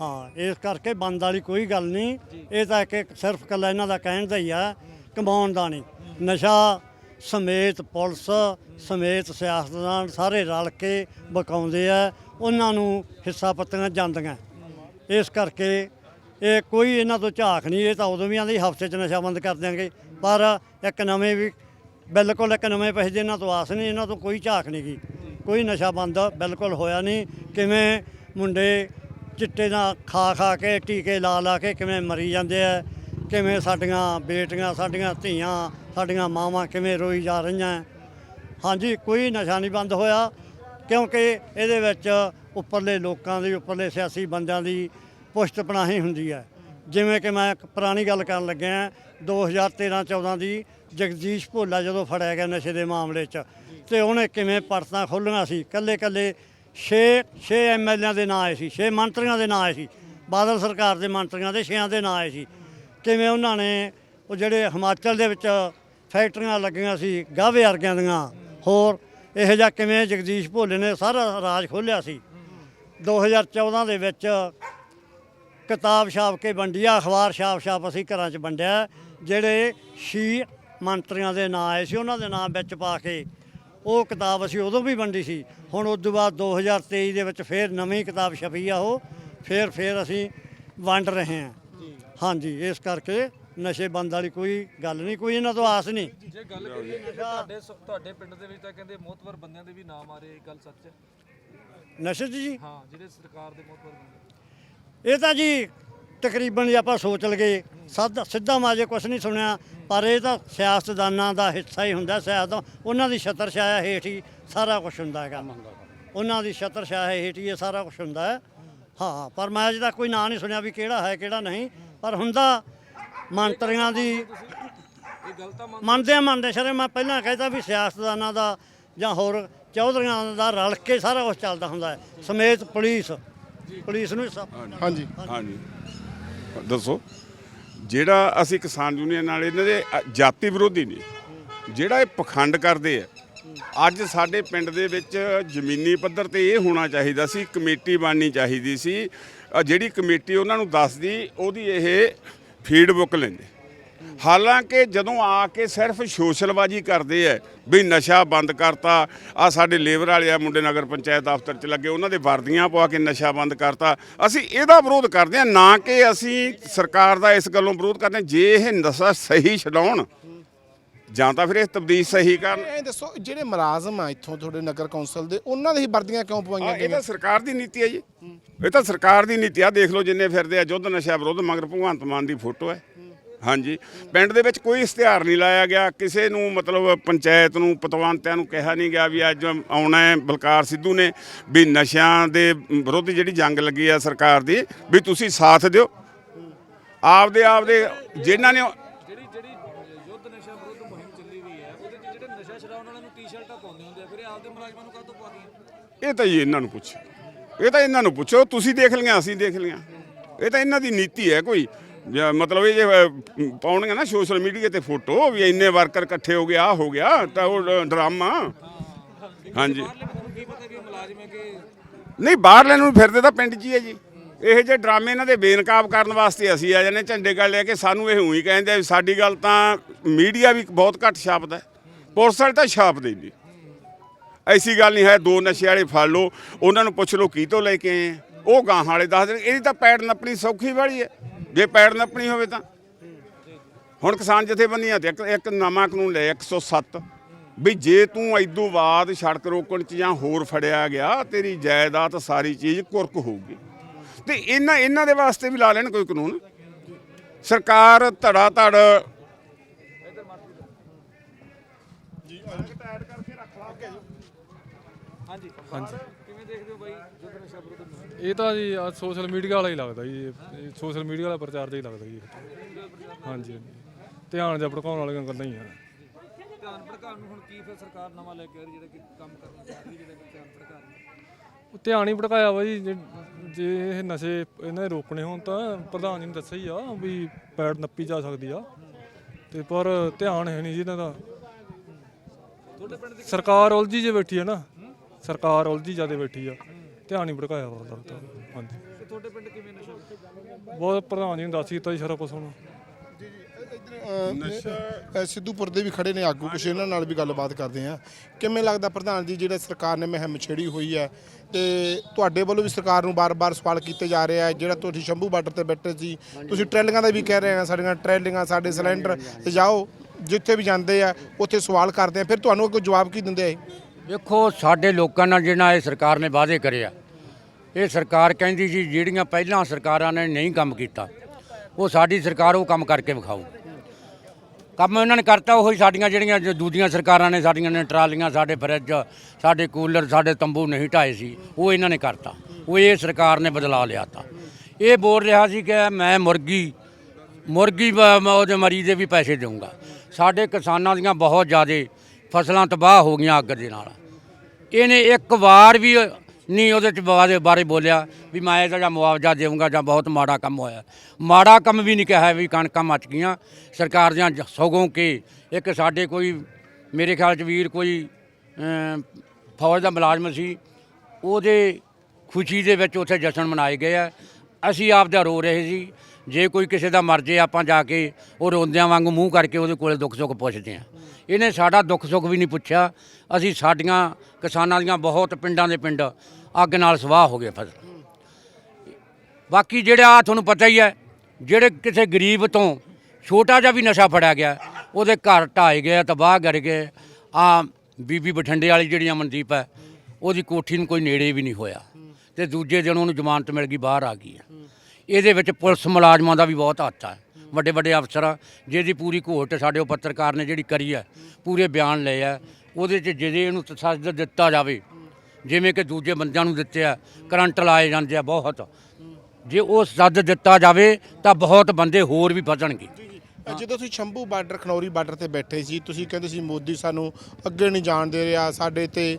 ਹਾਂ ਇਸ ਕਰਕੇ ਬੰਦ ਵਾਲੀ ਕੋਈ ਗੱਲ ਨਹੀਂ। ਇਹ ਤਾਂ ਇੱਕ ਸਿਰਫ ਕੱਲਾ ਇਹਨਾਂ ਦਾ ਕਹਿਣ ਦਾ ਹੀ ਆ ਕਮਾਉਣ ਦਾ ਨਹੀਂ। ਨਸ਼ਾ ਸਮੇਤ ਪੁਲਿਸ, ਸਮੇਤ ਸਿਆਸਤਦਾਨ ਸਾਰੇ ਰਲ ਕੇ ਬਕਾਉਂਦੇ ਆ, ਉਹਨਾਂ ਨੂੰ ਹਿੱਸਾ ਪੱਤੀਆਂ ਜਾਂਦੀਆਂ। ਇਸ ਕਰਕੇ ਇਹ ਕੋਈ ਇਹਨਾਂ ਤੋਂ ਝਾਕ ਨਹੀਂ, ਇਹ ਤਾਂ ਉਦੋਂ ਵੀ ਆਂਦੇ ਹਫ਼ਤੇ 'ਚ ਨਸ਼ਾ ਬੰਦ ਕਰ ਦਿਆਂਗੇ। ਪਰ ਇੱਕ ਨਵੇਂ ਵੀ, ਬਿਲਕੁਲ ਇੱਕ ਨਵੇਂ ਪੈਸੇ ਦੀ ਇਹਨਾਂ ਤੋਂ ਆਸ ਨਹੀਂ, ਇਹਨਾਂ ਤੋਂ ਕੋਈ ਝਾਕ ਨਹੀਂ ਗੀ। ਕੋਈ ਨਸ਼ਾ ਬੰਦ ਬਿਲਕੁਲ ਹੋਇਆ ਨਹੀਂ। ਕਿਵੇਂ ਮੁੰਡੇ ਚਿੱਟੇ ਦਾ ਖਾ ਖਾ ਕੇ, ਟੀਕੇ ਲਾ ਲਾ ਕੇ ਕਿਵੇਂ ਮਰੀ ਜਾਂਦੇ ਆ, ਕਿਵੇਂ ਸਾਡੀਆਂ ਬੇਟੀਆਂ, ਸਾਡੀਆਂ ਧੀਆਂ ਸਾਡੀਆਂ ਮਾਵਾਂ ਕਿਵੇਂ ਰੋਈ ਜਾ ਰਹੀਆਂ। ਹਾਂਜੀ, ਕੋਈ ਨਸ਼ਾ ਨਹੀਂ ਬੰਦ ਹੋਇਆ, ਕਿਉਂਕਿ ਇਹਦੇ ਵਿੱਚ ਉੱਪਰਲੇ ਲੋਕਾਂ ਦੀ, ਉੱਪਰਲੇ ਸਿਆਸੀ ਬੰਦਿਆਂ ਦੀ ਪੁਸ਼ਤ ਪਨਾਹੀ ਹੁੰਦੀ ਹੈ। ਜਿਵੇਂ ਕਿ ਮੈਂ ਇੱਕ ਪੁਰਾਣੀ ਗੱਲ ਕਰਨ ਲੱਗਿਆ 2013-14 ਦੀ ਜਗਦੀਸ਼ ਭੋਲਾ ਜਦੋਂ ਫੜਿਆ ਗਿਆ ਨਸ਼ੇ ਦੇ ਮਾਮਲੇ 'ਚ, ਤੇ ਉਹਨੇ ਕਿਵੇਂ ਪਰਤਾਂ ਖੋਲ੍ਹੀਆਂ ਸੀ। ਕੱਲੇ ਕੱਲੇ 6 6 ਐਮਐਲਏਆਂ ਦੇ ਨਾਂ ਆਏ ਸੀ 6 ਮੰਤਰੀਆਂ ਦੇ ਨਾਂ ਆਏ ਸੀ, ਬਾਦਲ ਸਰਕਾਰ ਦੇ ਮੰਤਰੀਆਂ ਦੇ 6ਾਂ ਦੇ ਨਾਂ ਆਏ ਸੀ। ਕਿਵੇਂ ਉਹਨਾਂ ਨੇ ਉਹ ਜਿਹੜੇ ਹਿਮਾਚਲ ਦੇ ਵਿੱਚ ਫੈਕਟਰੀਆਂ ਲੱਗੀਆਂ ਸੀ ਗਾਵੇ ਵਰਗਿਆਂ ਦੀਆਂ। ਹੋਰ ਇਹੋ ਜਿਹਾ ਕਿਵੇਂ ਜਗਦੀਸ਼ ਭੋਲੇ ਨੇ ਸਾਰਾ ਰਾਜ ਖੋਲ੍ਹਿਆ ਸੀ। 2014 ਦੇ ਵਿੱਚ ਕਿਤਾਬ ਛਾਪ ਕੇ ਵੰਡੀ ਆ ਅਖਬਾਰ ਛਾਪ ਛਾਪ ਅਸੀਂ ਘਰਾਂ 'ਚ ਵੰਡਿਆ। ਜਿਹੜੇ ਛੀ ਮੰਤਰੀਆਂ ਦੇ ਨਾਂ ਆਏ ਸੀ ਉਹਨਾਂ ਦੇ ਨਾਂ ਵਿੱਚ ਪਾ ਕੇ ਉਹ ਕਿਤਾਬ ਅਸੀਂ ਉਦੋਂ ਵੀ ਵੰਡੀ ਸੀ। ਹੁਣ ਉਸ ਤੋਂ ਬਾਅਦ 2023 ਦੇ ਵਿੱਚ ਫੇਰ ਨਵੀਂ ਕਿਤਾਬ ਛਪੀ ਆ ਉਹ। ਫੇਰ ਫੇਰ ਅਸੀਂ ਵੰਡ ਰਹੇ ਹਾਂ। ਹਾਂਜੀ ਇਸ ਕਰਕੇ ਨਸ਼ੇ ਬੰਦ ਵਾਲੀ ਕੋਈ ਗੱਲ ਨਹੀਂ ਕੋਈ ਇਹਨਾਂ ਤੋਂ ਆਸ ਨਹੀਂ। ਜੇ ਗੱਲ ਕਰੀਏ ਤੁਹਾਡੇ ਸ- ਤੁਹਾਡੇ ਪਿੰਡ ਦੇ ਵਿੱਚ ਤਾਂ ਕਹਿੰਦੇ ਮੋਤਵਰ ਬੰਦਿਆਂ ਦੇ ਵੀ ਨਾਮ ਆ ਰਹੇ ਇਹ ਗੱਲ ਸੱਚ ਹੈ? ਨਸ਼ੇ 'ਚ ਜੀ? ਹਾਂ ਜਿਹੜੇ ਸਰਕਾਰ ਦੇ ਮੋਤਵਰ ਬੰਦੇ। ਇਹ ਤਾਂ ਜੀ ਤਕਰੀਬਨ ਜੇ ਆਪਾਂ ਸੋਚ ਲਗੇ ਸਦ ਸਿੱਧਾ ਮਾਜੇ ਕੁਝ ਨਹੀਂ ਸੁਣਿਆ ਪਰ ਇਹ ਤਾਂ ਸਿਆਸਤਦਾਨਾਂ ਦਾ ਹਿੱਸਾ ਹੀ ਹੁੰਦਾ ਸਿਆਸਤ ਉਹਨਾਂ ਦੀ ਛਤਰ ਛਾਇਆ ਹੇਠ ਹੀ ਸਾਰਾ ਕੁਝ ਹੁੰਦਾ ਹੈਗਾ। ਉਹਨਾਂ ਦੀ ਛਤਰ ਛਾਇਆ ਹੇਠ ਹੀ ਇਹ ਸਾਰਾ ਕੁਝ ਹੁੰਦਾ ਹੈ। ਹਾਂ ਪਰ ਮੈਂ ਅਜੇ ਤੱਕ ਕੋਈ ਨਾਂ ਨਹੀਂ ਸੁਣਿਆ ਵੀ ਕਿਹੜਾ ਹੈ ਕਿਹੜਾ ਨਹੀਂ ਪਰ ਹੁੰਦਾ ਮੰਤਰੀਆਂ ਦੀ। ਮੰਨਦੇ ਮੰਨਦੇ ਸ਼ਰੇ ਮੈਂ ਪਹਿਲਾਂ ਕਹਿਤਾ ਵੀ ਸਿਆਸਤਦਾਨਾਂ ਦਾ ਜਾਂ ਹੋਰ ਚੌਧਰੀਆਂ ਦਾ ਰਲ ਕੇ ਸਾਰਾ ਕੁਝ ਚੱਲਦਾ ਹੁੰਦਾ ਹੈ। ਸਮੇਤ ਪੁਲਿਸ। ਪੁਲਿਸ ਨੂੰ ਸਭ ਹਾਂਜੀ। ਹਾਂਜੀ। ਦੱਸੋ। ਜਿਹੜਾ ਅਸੀਂ ਕਿਸਾਨ ਯੂਨੀਅਨ ਨਾਲ ਇਹਨਾਂ ਦੇ ਜਾਤੀ ਵਿਰੋਧੀ ਨਹੀਂ ਜਿਹੜਾ ਇਹ ਪਖੰਡ ਕਰਦੇ ਆ ਅੱਜ ਸਾਡੇ ਪਿੰਡ ਦੇ ਵਿੱਚ ਜ਼ਮੀਨੀ ਪੱਧਰ ਤੇ ਇਹ ਹੋਣਾ ਚਾਹੀਦਾ ਸੀ ਕਮੇਟੀ ਬਣਨੀ ਚਾਹੀਦੀ ਸੀ। ਜਿਹੜੀ ਕਮੇਟੀ ਉਹਨਾਂ ਨੂੰ ਦੱਸਦੀ ਉਹਦੀ ਇਹ ਫੀਡਬੁੱਕ ਲੈਂਦੇ। ਹਾਲਾਂਕਿ ਜਦੋਂ ਆ ਕੇ ਸਿਰਫ ਸੋਸ਼ਲਬਾਜੀ ਕਰਦੇ ਐ ਵੀ ਨਸ਼ਾ ਬੰਦ ਕਰਤਾ, ਆ ਸਾਡੇ ਲੇਬਰ ਵਾਲੇ ਆ, ਮੁੰਡੇ ਨਗਰ ਪੰਚਾਇਤ ਦਫ਼ਤਰ 'ਚ ਲੱਗੇ, ਉਹਨਾਂ ਦੇ ਵਰਦੀਆਂ ਪਵਾ ਕੇ ਨਸ਼ਾ ਬੰਦ ਕਰਤਾ, ਅਸੀਂ ਇਹਦਾ ਵਿਰੋਧ ਕਰਦੇ ਹਾਂ ਨਾ ਕਿ ਅਸੀਂ ਸਰਕਾਰ ਦਾ ਇਸ ਗੱਲੋਂ ਵਿਰੋਧ ਕਰਦੇ ਹਾਂ ਜੇ ਇਹ ਨਸ਼ਾ ਸਹੀ ਛਡਾਉਣ ਜਾਂ ਤਾਂ ਫਿਰ ਇਹ ਤਬਦੀਲ ਸਹੀ ਕਰਨ। ਇਹ ਦੱਸੋ ਜਿਹੜੇ ਮੁਲਾਜ਼ਮ ਆ ਇੱਥੋਂ ਤੁਹਾਡੇ ਨਗਰ ਕੌਂਸਲ ਦੇ ਉਹਨਾਂ ਦੀ ਹੀ ਵਰਦੀਆਂ ਕਿਉਂ ਪਵਾਈਆਂ ਇਹ ਗਈਆਂ? ਤਾਂ ਸਰਕਾਰ ਦੀ ਨੀਤੀ ਹੈ ਜੀ। ਇਹ ਤਾਂ ਸਰਕਾਰ ਦੀ ਨੀਤੀ ਆ ਦੇਖ ਲਓ ਜਿੰਨੇ ਫਿਰਦੇ ਆ ਜੁੱਧ ਨਸ਼ਾ ਵਿਰੋਧ ਮਗਰ ਭਗਵੰਤ ਮਾਨ ਦੀ ਫੋਟੋ ਹੈ। ਹਾਂਜੀ। ਪਿੰਡ ਦੇ ਵਿੱਚ ਕੋਈ ਇਸ਼ਤਿਹਾਰ ਨਹੀਂ ਲਾਇਆ ਗਿਆ ਕਿਸੇ ਨੂੰ ਮਤਲਬ ਪੰਚਾਇਤ ਨੂੰ ਪਤਵੰਤਿਆਂ ਨੂੰ ਕਿਹਾ ਨਹੀਂ ਗਿਆ ਵੀ ਅੱਜ ਆਉਣਾ ਹੈ ਬਲਕਾਰ ਸਿੱਧੂ ਨੇ ਵੀ ਨਸ਼ਿਆਂ ਦੇ ਵਿਰੁੱਧ ਜਿਹੜੀ ਜੰਗ ਲੱਗੀ ਆ ਸਰਕਾਰ ਦੀ ਵੀ ਤੁਸੀਂ ਸਾਥ ਦਿਓ। ਆਪਦੇ ਆਪਦੇ ਜਿਨ੍ਹਾਂ ਨੇ ਜਿਹੜੀ ਜਿਹੜੀ ਯੁੱਧ ਨਸ਼ਾ ਵਿਰੁੱਧ ਮੁਹਿੰਮ ਚੱਲੀ ਹੋਈ ਹੈ ਉਹਦੇ 'ਚ ਜਿਹੜੇ ਨਸ਼ਾ ਛਡਾਉਣ ਵਾਲਿਆਂ ਨੂੰ ਟੀ-ਸ਼ਰਟਾਂ ਪਾਉਂਦੇ ਹੁੰਦੇ ਆ ਫਿਰ ਇਹ ਆਪਦੇ ਮੁਲਾਜ਼ਮਾਂ ਨੂੰ ਕਾਹਤੋਂ ਪਾਉਂਦੀਆਂ ਇਹ ਤਾਂ ਜੀ ਇਹਨਾਂ ਨੂੰ ਪੁੱਛੋ। ਇਹ ਤਾਂ ਇਹਨਾਂ ਨੂੰ ਪੁੱਛੋ ਤੁਸੀਂ ਦੇਖ ਲਿਆ ਅਸੀਂ ਦੇਖ ਲਿਆ ਇਹ ਤਾਂ ਇਹਨਾਂ ਦੀ ਨੀਤੀ ਹੈ ਕੋਈ। ਜਾਂ ਮਤਲਬ ਇਹ ਜੇ ਪਾਉਣਗੇ ਨਾ ਸੋਸ਼ਲ ਮੀਡੀਆ ਤੇ ਫੋਟੋ ਵੀ ਇੰਨੇ ਵਰਕਰ ਇਕੱਠੇ ਹੋ ਗਿਆ ਹੋ ਗਿਆ ਤਾਂ ਉਹ ਡਰਾਮਾ। ਹਾਂਜੀ। ਕੀ ਪਤਾ ਵੀ ਇਹ ਮੁਲਾਜ਼ਮ ਹੈ ਕਿ ਨਹੀਂ ਬਾਹਰਲੇ ਨੂੰ ਫਿਰਦੇ ਤਾਂ ਪਿੰਡ 'ਚ ਹੀ ਹੈ ਜੀ। ਇਹ ਜੇ ਡਰਾਮੇ ਇਹਨਾਂ ਦੇ ਬੇਨਕਾਬ ਕਰਨ ਵਾਸਤੇ ਅਸੀਂ ਆ ਜਾਂਦੇ ਝੰਡੇ ਗੱਲ ਲੈ ਕੇ ਸਾਨੂੰ ਇਹ ਉਹੀ ਕਹਿੰਦੇ ਸਾਡੀ ਗੱਲ ਤਾਂ ਮੀਡੀਆ ਵੀ ਬਹੁਤ ਘੱਟ ਛਾਪਦਾ। ਪੁਲਿਸ ਵਾਲੇ ਤਾਂ ਛਾਪਦੇ ਨਹੀਂ ਐਸੀ ਗੱਲ ਨਹੀਂ ਹੈ, ਦੋ ਨਸ਼ੇ ਵਾਲੇ ਫੜ ਲਓ, ਉਹਨਾਂ ਨੂੰ ਪੁੱਛ ਲਓ ਕੀ ਤੋਂ ਲੈ ਕੇ ਆਏ ਉਹ ਗਾਹਾਂ ਵਾਲੇ ਦੱਸ ਦੇਣ, ਇਹਦੀ ਤਾਂ ਪੈੜ ਨੱਪਣੀ ਸੌਖੀ ਵਾਲੀ ਹੈ। ਜੇ ਪੈੜ ਨੱਪਣੀ ਹੋਵੇ ਤਾਂ। ਹੁਣ ਕਿਸਾਨ ਜਥੇਬੰਦੀਆਂ ਤੇ ਇੱਕ ਨਵਾਂ ਕਾਨੂੰਨ ਲਿਆ 107 ਵੀ ਜੇ ਤੂੰ ਐਦੂ ਬਾਅਦ ਸੜਕ ਰੋਕਣ ਚ ਜਾਂ ਹੋਰ ਫੜਿਆ ਗਿਆ, ਤੇਰੀ ਜਾਇਦਾਦ ਸਾਰੀ ਚੀਜ਼ ਕੁਰਕ ਹੋਊਗੀ। ਤੇ ਇਹਨਾਂ ਇਹਨਾਂ ਦੇ ਵਾਸਤੇ ਵੀ ਲਾ ਲੈਣ ਕੋਈ ਕਾਨੂੰਨ। ਸਰਕਾਰ ਧੜਾ ਧੜ ਹਾਂਜੀ। ਹਾਂਜੀ ਕਿਵੇਂ ਦੇਖਦੇ ਹੋ ਬਾਈ ਯੁੱਧ ਨਸ਼ਾ ਵਿਰੁੱਧ ਮੁਹਿੰਮ ਇਹ ਤਾਂ ਜੀ ਸੋਸ਼ਲ ਮੀਡੀਆ ਵਾਲਾ ਹੀ ਲੱਗਦਾ ਜੀ ਇਹ ਸੋਸ਼ਲ ਮੀਡੀਆ ਵਾਲਾ ਪ੍ਰਚਾਰ ਜਿਹਾ ਹੀ ਲੱਗਦਾ ਜੀ। ਹਾਂਜੀ ਹਾਂਜੀ। ਧਿਆਨ ਜਿਹਾ ਭੜਕਾਉਣ ਵਾਲੀਆਂ ਗੱਲਾਂ ਹੀ ਆ। ਧਿਆਨ ਭੜਕਾਉਣ ਨੂੰ ਹੁਣ ਕੀ ਫਿਰ ਸਰਕਾਰ ਨਵਾਂ ਲੈ ਕੇ ਆ ਰਹੀ ਜਿਹੜਾ ਕਿ ਕੰਮ ਕਰਨਾ ਚਾਹ ਰਹੀ ਜਿਹੜਾ ਕਿ ਧਿਆਨ ਭੜਕਾ ਰਹੀ ਹੈ ਉਹ ਧਿਆਨ ਹੀ ਭੜਕਾਇਆ ਵਾ ਜੀ ਜੇ- ਜੇ ਇਹ ਨਸ਼ੇ ਇਹਨਾਂ ਦੇ ਰੋਕਣੇ ਹੋਣ ਤਾਂ ਪ੍ਰਧਾਨ ਜੀ ਨੇ ਦੱਸਿਆ ਹੀ ਆ ਵੀ ਪੈੜ ਨੱਪੀ ਜਾ ਸਕਦੀ ਆ। ਤੇ ਪਰ ਧਿਆਨ ਹੈ ਨਹੀਂ ਜੀ ਇਹਨਾਂ ਦੀ। ਸਰਕਾਰ ਉਲਝੀ ਜੇ ਬੈਠੀ ਆ ਨਾ। ਸਰਕਾਰ ਉਲਝੀ ਜਿਆਦੇ ਬੈਠੀ ਆ। ਧਿਆਨ ਹੀ ਭੜਕਾਇਆ ਵਾ ਲੱਗਦਾ ਹਾਂਜੀ। ਤੇ ਤੁਹਾਡੇ ਪਿੰਡ ਕਿਵੇਂ ਨਸ਼ਾ? ਬਹੁਤ ਪ੍ਰਧਾਨ ਜੀ ਨੇ ਦੱਸ ਹੀ ਦਿੱਤਾ ਜੀ ਸਾਰਾ ਕੁਝ ਹੁਣ। ਅ, ਸਿੱਧੂਪੁਰ ਦੇ ਵੀ ਖੜੇ ਨੇ ਆਗੂ ਕੁਛ ਇਹਨਾਂ ਨਾਲ ਵੀ ਗੱਲਬਾਤ ਕਰਦੇ ਆ ਕਿਵੇਂ ਲੱਗਦਾ ਪ੍ਰਧਾਨ ਜੀ ਜਿਹੜਾ ਸਰਕਾਰ ਨੇ ਮੁਹਿੰਮ ਛੇੜੀ ਹੋਈ ਹੈ ਤੇ ਤੁਹਾਡੇ ਵੱਲੋਂ ਵੀ ਸਰਕਾਰ ਨੂੰ ਬਾਰ-ਬਾਰ ਸਵਾਲ ਕੀਤੇ ਜਾ ਰਹੇ ਆ ਜਿਹੜਾ ਤੁਸੀਂ ਸ਼ੰਭੂ ਬਾਰਡਰ ਤੇ ਬੈਠੇ ਸੀ ਤੁਸੀਂ ਟਰੈਲੀਆਂ ਦਾ ਵੀ ਕਹਿ ਰਹੇ ਆ ਸਾਡੀਆਂ ਟਰੈਲੀਆਂ ਸਾਡੇ ਸਿਲੰਡਰ ਤੇ ਜਾਓ। ਜਿੱਥੇ ਵੀ ਜਾਂਦੇ ਆ, ਉੱਥੇ ਸਵਾਲ ਕਰਦੇ ਆ, ਫਿਰ ਤੁਹਾਨੂੰ ਕੋਈ ਜਵਾਬ ਕੀ ਦਿੰਦੇ ਆ ਇਹ? ਦੇਖੋ ਸਾਡੇ ਲੋਕਾਂ ਨਾਲ ਜਿਹੜਾ ਇਹ ਸਰਕਾਰ ਨੇ ਵਾਅਦੇ ਕਰਿਆ ਇਹ ਸਰਕਾਰ ਕਹਿੰਦੀ ਜੀ, ਜਿਹੜੀਆਂ ਪਹਿਲਾਂ ਸਰਕਾਰਾਂ ਨੇ ਨਹੀਂ ਕੰਮ ਕੀਤਾ, ਉਹ ਸਾਡੀ ਸਰਕਾਰ ਉਹ ਕੰਮ ਕਰਕੇ ਵਿਖਾਊ। ਕੰਮ ਇਹਨਾਂ ਨੇ ਕਰਤਾ, ਉਹ ਹੀ ਸਾਡੀਆਂ ਜਿਹੜੀਆਂ ਜੋ ਦੂਜੀਆਂ ਸਰਕਾਰਾਂ ਨੇ, ਸਾਡੀਆਂ ਨੇ ਟਰਾਲੀਆਂ, ਸਾਡੇ ਫਰਿੱਜ, ਸਾਡੇ ਕੂਲਰ, ਸਾਡੇ ਤੰਬੂ ਨਹੀਂ ਢਾਏ ਸੀ, ਉਹ ਇਹਨਾਂ ਨੇ ਕਰਤਾ। ਉਹ ਇਹ ਸਰਕਾਰ ਨੇ ਬਦਲਾ ਲਿਆ ਤਾ ਇਹ ਬੋਲ ਰਿਹਾ ਸੀ ਕਿ ਮੈਂ ਮੁਰਗੀ ਮੁਰਗੀ ਉਹਦੇ ਮਰੀਜ਼ ਦੇ ਵੀ ਪੈਸੇ ਦੇਵਾਂਗਾ ਸਾਡੇ ਕਿਸਾਨਾਂ ਦੀਆਂ ਬਹੁਤ ਜ਼ਿਆਦਾ ਫਸਲਾਂ ਤਬਾਹ ਹੋ ਗਈਆਂ ਅੱਗ ਦੇ ਨਾਲ। ਇਹਨੇ ਇੱਕ ਵਾਰ ਵੀ ਨਹੀਂ ਉਹਦੇ ਚ ਬਾਰੇ ਬਾਰੇ ਬੋਲਿਆ ਵੀ ਮੈਂ ਇਹਦਾ ਜਾਂ ਮੁਆਵਜ਼ਾ ਦੇਵਾਂਗਾ ਜਾਂ ਬਹੁਤ ਮਾੜਾ ਕੰਮ ਹੋਇਆ। ਮਾੜਾ ਕੰਮ ਵੀ ਨਹੀਂ ਕਿਹਾ ਵੀ ਕਣਕਾਂ ਮੱਚ ਗਈਆਂ। ਸਰਕਾਰ ਦੀਆਂ ਸਗੋਂ ਕਿ ਇੱਕ ਸਾਡੇ ਕੋਈ, ਮੇਰੇ ਖਿਆਲ ਚ ਵੀਰ ਕੋਈ ਫੌਜ ਦਾ ਮੁਲਾਜ਼ਮ ਸੀ, ਉਹਦੇ ਖੁਸ਼ੀ ਦੇ ਵਿੱਚ ਉੱਥੇ ਜਸ਼ਨ ਮਨਾਏ ਗਏ ਆ। ਅਸੀਂ ਆਪ ਦਾ ਰੋ ਰਹੇ ਸੀ। ਜੇ ਕੋਈ ਕਿਸੇ ਦਾ ਮਰ ਜੇ, ਆਪਾਂ ਜਾ ਕੇ ਉਹ ਰੋਂਦਿਆਂ ਵਾਂਗੂ ਮੂੰਹ ਕਰਕੇ ਉਹਦੇ ਕੋਲੇ ਦੁੱਖ ਸੁੱਖ ਪੁੱਛਦੇ ਆ ਇਹਨੇ ਸਾਡਾ ਦੁੱਖ ਸੁੱਖ ਵੀ ਨਹੀਂ ਪੁੱਛਿਆ। ਅਸੀਂ ਸਾਡੀਆਂ ਕਿਸਾਨਾਂ ਦੀਆਂ ਬਹੁਤ ਪਿੰਡਾਂ ਦੇ ਪਿੰਡ ਅੱਗ ਨਾਲ ਸਵਾਹ ਹੋ ਗਏ ਫਸਲ। ਬਾਕੀ ਜਿਹੜਾ ਤੁਹਾਨੂੰ ਪਤਾ ਹੀ ਹੈ, ਜਿਹੜੇ ਕਿਸੇ ਗਰੀਬ ਤੋਂ ਛੋਟਾ ਜਿਹਾ ਵੀ ਨਸ਼ਾ ਫੜਿਆ ਗਿਆ, ਉਹਦੇ ਘਰ ਢਾਏ ਗਏ, ਤਬਾਹ ਕਰ ਗਏ। ਆ ਬੀਬੀ ਬਠੰਡੇ ਵਾਲੀ ਜਿਹੜੀ ਅਮਨਦੀਪ ਹੈ, ਉਹਦੀ ਕੋਠੀ ਨੂੰ ਕੋਈ ਨੇੜੇ ਵੀ ਨਹੀਂ ਹੋਇਆ। ਤੇ ਦੂਜੇ ਦਿਨ ਉਹਨੂੰ ਜ਼ਮਾਨਤ ਮਿਲ ਗਈ, ਬਾਹਰ ਆ ਗਈ ਹੈ। ਇਹਦੇ ਵਿੱਚ ਪੁਲਿਸ ਮੁਲਾਜ਼ਮਾਂ ਦਾ ਵੀ ਬਹੁਤ ਹੱਥ ਹੈ ਵੱਡੇ ਵੱਡੇ ਅਫਸਰਾਂ, ਜਿਹਦੀ ਪੂਰੀ ਘੋਟ ਸਾਡੇ ਉਹ ਪੱਤਰਕਾਰ ਨੇ ਜਿਹੜੀ ਕਰੀ ਹੈ ਪੂਰੇ ਬਿਆਨ ਲਏ ਆ। ਉਹਦੇ 'ਚ ਜਿਹਦੇ ਇਹਨੂੰ ਤਸੱਦਦ ਦਿੱਤਾ ਜਾਵੇ, ਜਿਵੇਂ ਕਿ ਦੂਜੇ ਬੰਦਿਆਂ ਨੂੰ ਦਿੱਤੇ ਆ, ਕਰੰਟ ਲਾਏ ਜਾਂਦੇ ਆ ਬਹੁਤ। ਜੇ ਉਹ ਸੱਦ ਦਿੱਤਾ ਜਾਵੇ, ਤਾਂ ਬਹੁਤ ਬੰਦੇ ਹੋਰ ਵੀ ਫਸਣਗੇ ਜਦੋਂ ਤੁਸੀਂ ਸ਼ੰਭੂ ਬਾਰਡਰ, ਖਨੌਰੀ ਬਾਰਡਰ ਤੇ ਬੈਠੇ ਸੀ, ਤੁਸੀਂ ਕਹਿੰਦੇ ਸੀ ਮੋਦੀ ਸਾਨੂੰ ਅੱਗੇ ਨਹੀਂ ਜਾਣ ਦੇ ਰਿਹਾ, ਸਾਡੇ ਤੇ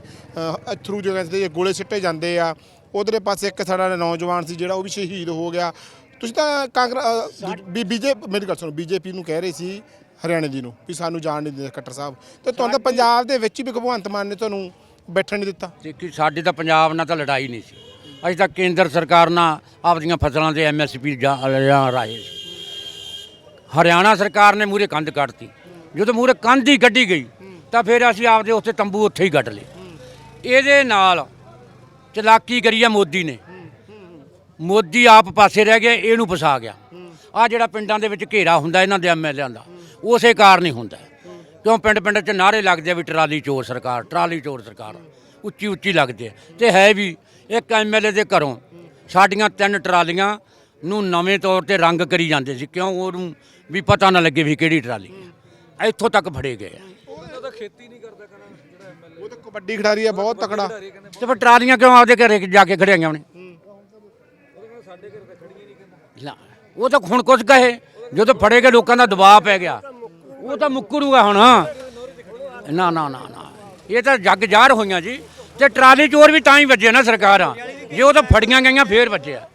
ਅਥਰੂ ਜੋ ਗੋਲੇ ਸਿੱਟੇ ਜਾਂਦੇ ਆ। ਉਧਰੇ ਪਾਸੇ ਇੱਕ ਸਾਡਾ ਨੌਜਵਾਨ ਸੀ ਜਿਹੜਾ ਉਹ ਵੀ ਸ਼ਹੀਦ ਹੋ ਗਿਆ। ਤੁਸੀਂ ਤਾਂ ਕਾਂਗਰਸ ਬੀਜੇ ਮੇਰੀ ਗੱਲ ਸੁਣੋ ਬੀਜੇਪੀ ਨੂੰ ਕਹਿ ਰਹੇ ਸੀ ਹਰਿਆਣੇ ਦੀ ਨੂੰ ਵੀ ਸਾਨੂੰ ਜਾਣ ਨਹੀਂ ਦਿੰਦੇ ਖੱਟਰ ਸਾਹਿਬ। ਤੇ ਤੁਹਾਨੂੰ ਤਾਂ ਪੰਜਾਬ ਦੇ ਵਿੱਚ ਵੀ ਭਗਵੰਤ ਮਾਨ ਨੇ ਤੁਹਾਨੂੰ ਬੈਠਣ ਨਹੀਂ ਦਿੱਤਾ। ਦੇਖੀ ਸਾਡੇ ਤਾਂ ਪੰਜਾਬ ਨਾਲ ਤਾਂ ਲੜਾਈ ਨਹੀਂ ਸੀ। ਅਸੀਂ ਤਾਂ ਕੇਂਦਰ ਸਰਕਾਰ ਨਾਲ ਆਪਦੀਆਂ ਫਸਲਾਂ ਦੇ ਐਮਐਸਪੀ ਜਾਂ ਰਾਏ ਸੀ। ਹਰਿਆਣਾ ਸਰਕਾਰ ਨੇ ਮੂਰੇ ਕੰਧ ਕੱਢਤੀ। ਜਦੋਂ ਮੂਰੇ ਕੰਧ ਹੀ ਕੱਢੀ ਗਈ ਤਾਂ ਫਿਰ ਅਸੀਂ ਆਪਦੇ ਉੱਥੇ ਤੰਬੂ ਉੱਥੇ ਹੀ ਗੱਡ ਲਏ। ਇਹਦੇ ਨਾਲ ਚਲਾਕੀ ਕਰੀ ਆ ਮੋਦੀ ਨੇ। ਮੋਦੀ ਆਪ ਪਾਸੇ ਰਹਿ ਗਿਆ, ਇਹਨੂੰ ਫਸਾ ਗਿਆ। ਆ ਜਿਹੜਾ ਪਿੰਡਾਂ ਦੇ ਵਿੱਚ ਘੇਰਾ ਹੁੰਦਾ ਇਹਨਾਂ ਦੇ ਐਮਐਲਏਆਂ ਦਾ, ਉਸੇ ਕਾਰਨ ਹੀ ਹੁੰਦਾ ਕਿਉਂ ਪਿੰਡ ਪਿੰਡ 'ਚ ਨਾਰੇ ਲੱਗਦੇ ਆ ਵੀ ਟਰਾਲੀ ਚੋਰ ਸਰਕਾਰ, ਟਰਾਲੀ ਚੋਰ ਸਰਕਾਰ, ਉੱਚੀ ਉੱਚੀ ਲੱਗਦੇ ਆ। ਤੇ ਹੈ ਵੀ ਇੱਕ ਐਮਐਲਏ ਦੇ ਘਰੋਂ ਸਾਡੀਆਂ ਤਿੰਨ ਟਰਾਲੀਆਂ ਨੂੰ ਨਵੇਂ ਤੌਰ ਤੇ ਰੰਗ ਕਰੀ ਜਾਂਦੇ ਸੀ, ਕਿਉਂ ਉਹਨੂੰ ਵੀ ਪਤਾ ਨਾ ਲੱਗੇ ਵੀ ਕਿਹੜੀ ਟਰਾਲੀ। ਇੱਥੋਂ ਤੱਕ ਫੜੇ ਗਏ ਆ। ਉਹ ਖੇਤੀ ਨਹੀਂ ਕਰਦਾ ਕਬੱਡੀ ਖਿਡਾਰੀ ਆ ਬਹੁਤ ਤਕੜਾ। ਤੇ ਫਿਰ ਟਰਾਲੀਆਂ ਕਿਉਂ ਆਪਦੇ ਘਰੇ ਜਾ ਕੇ ਖੜਿਆਈਆਂ ਉਹਨੇ ਲਾ, ਉਹ ਤਾਂ ਹੁਣ ਕੁਝ ਕਹੇ ਜਦੋਂ ਫੜੇ ਗਏ ਲੋਕਾਂ ਦਾ ਦਬਾਅ ਪੈ ਗਿਆ। ਉਹ ਤਾਂ ਮੁੱਕਰੂਗਾ ਹੁਣ। ਨਾ ਨਾ ਨਾ ਨਾ। ਇਹ ਤਾਂ ਜੱਗ ਜ਼ਾਹਰ ਹੋਈਆਂ ਜੀ। ਤੇ ਟਰਾਲੀ ਚੋਰ ਵੀ ਤਾਂ ਹੀ ਵੱਜੇ ਨਾ ਸਰਕਾਰਾਂ। ਜੇ ਉਹ ਤਾਂ ਫੜੀਆਂ ਗਈਆਂ ਫੇਰ ਵੱਜਿਆ।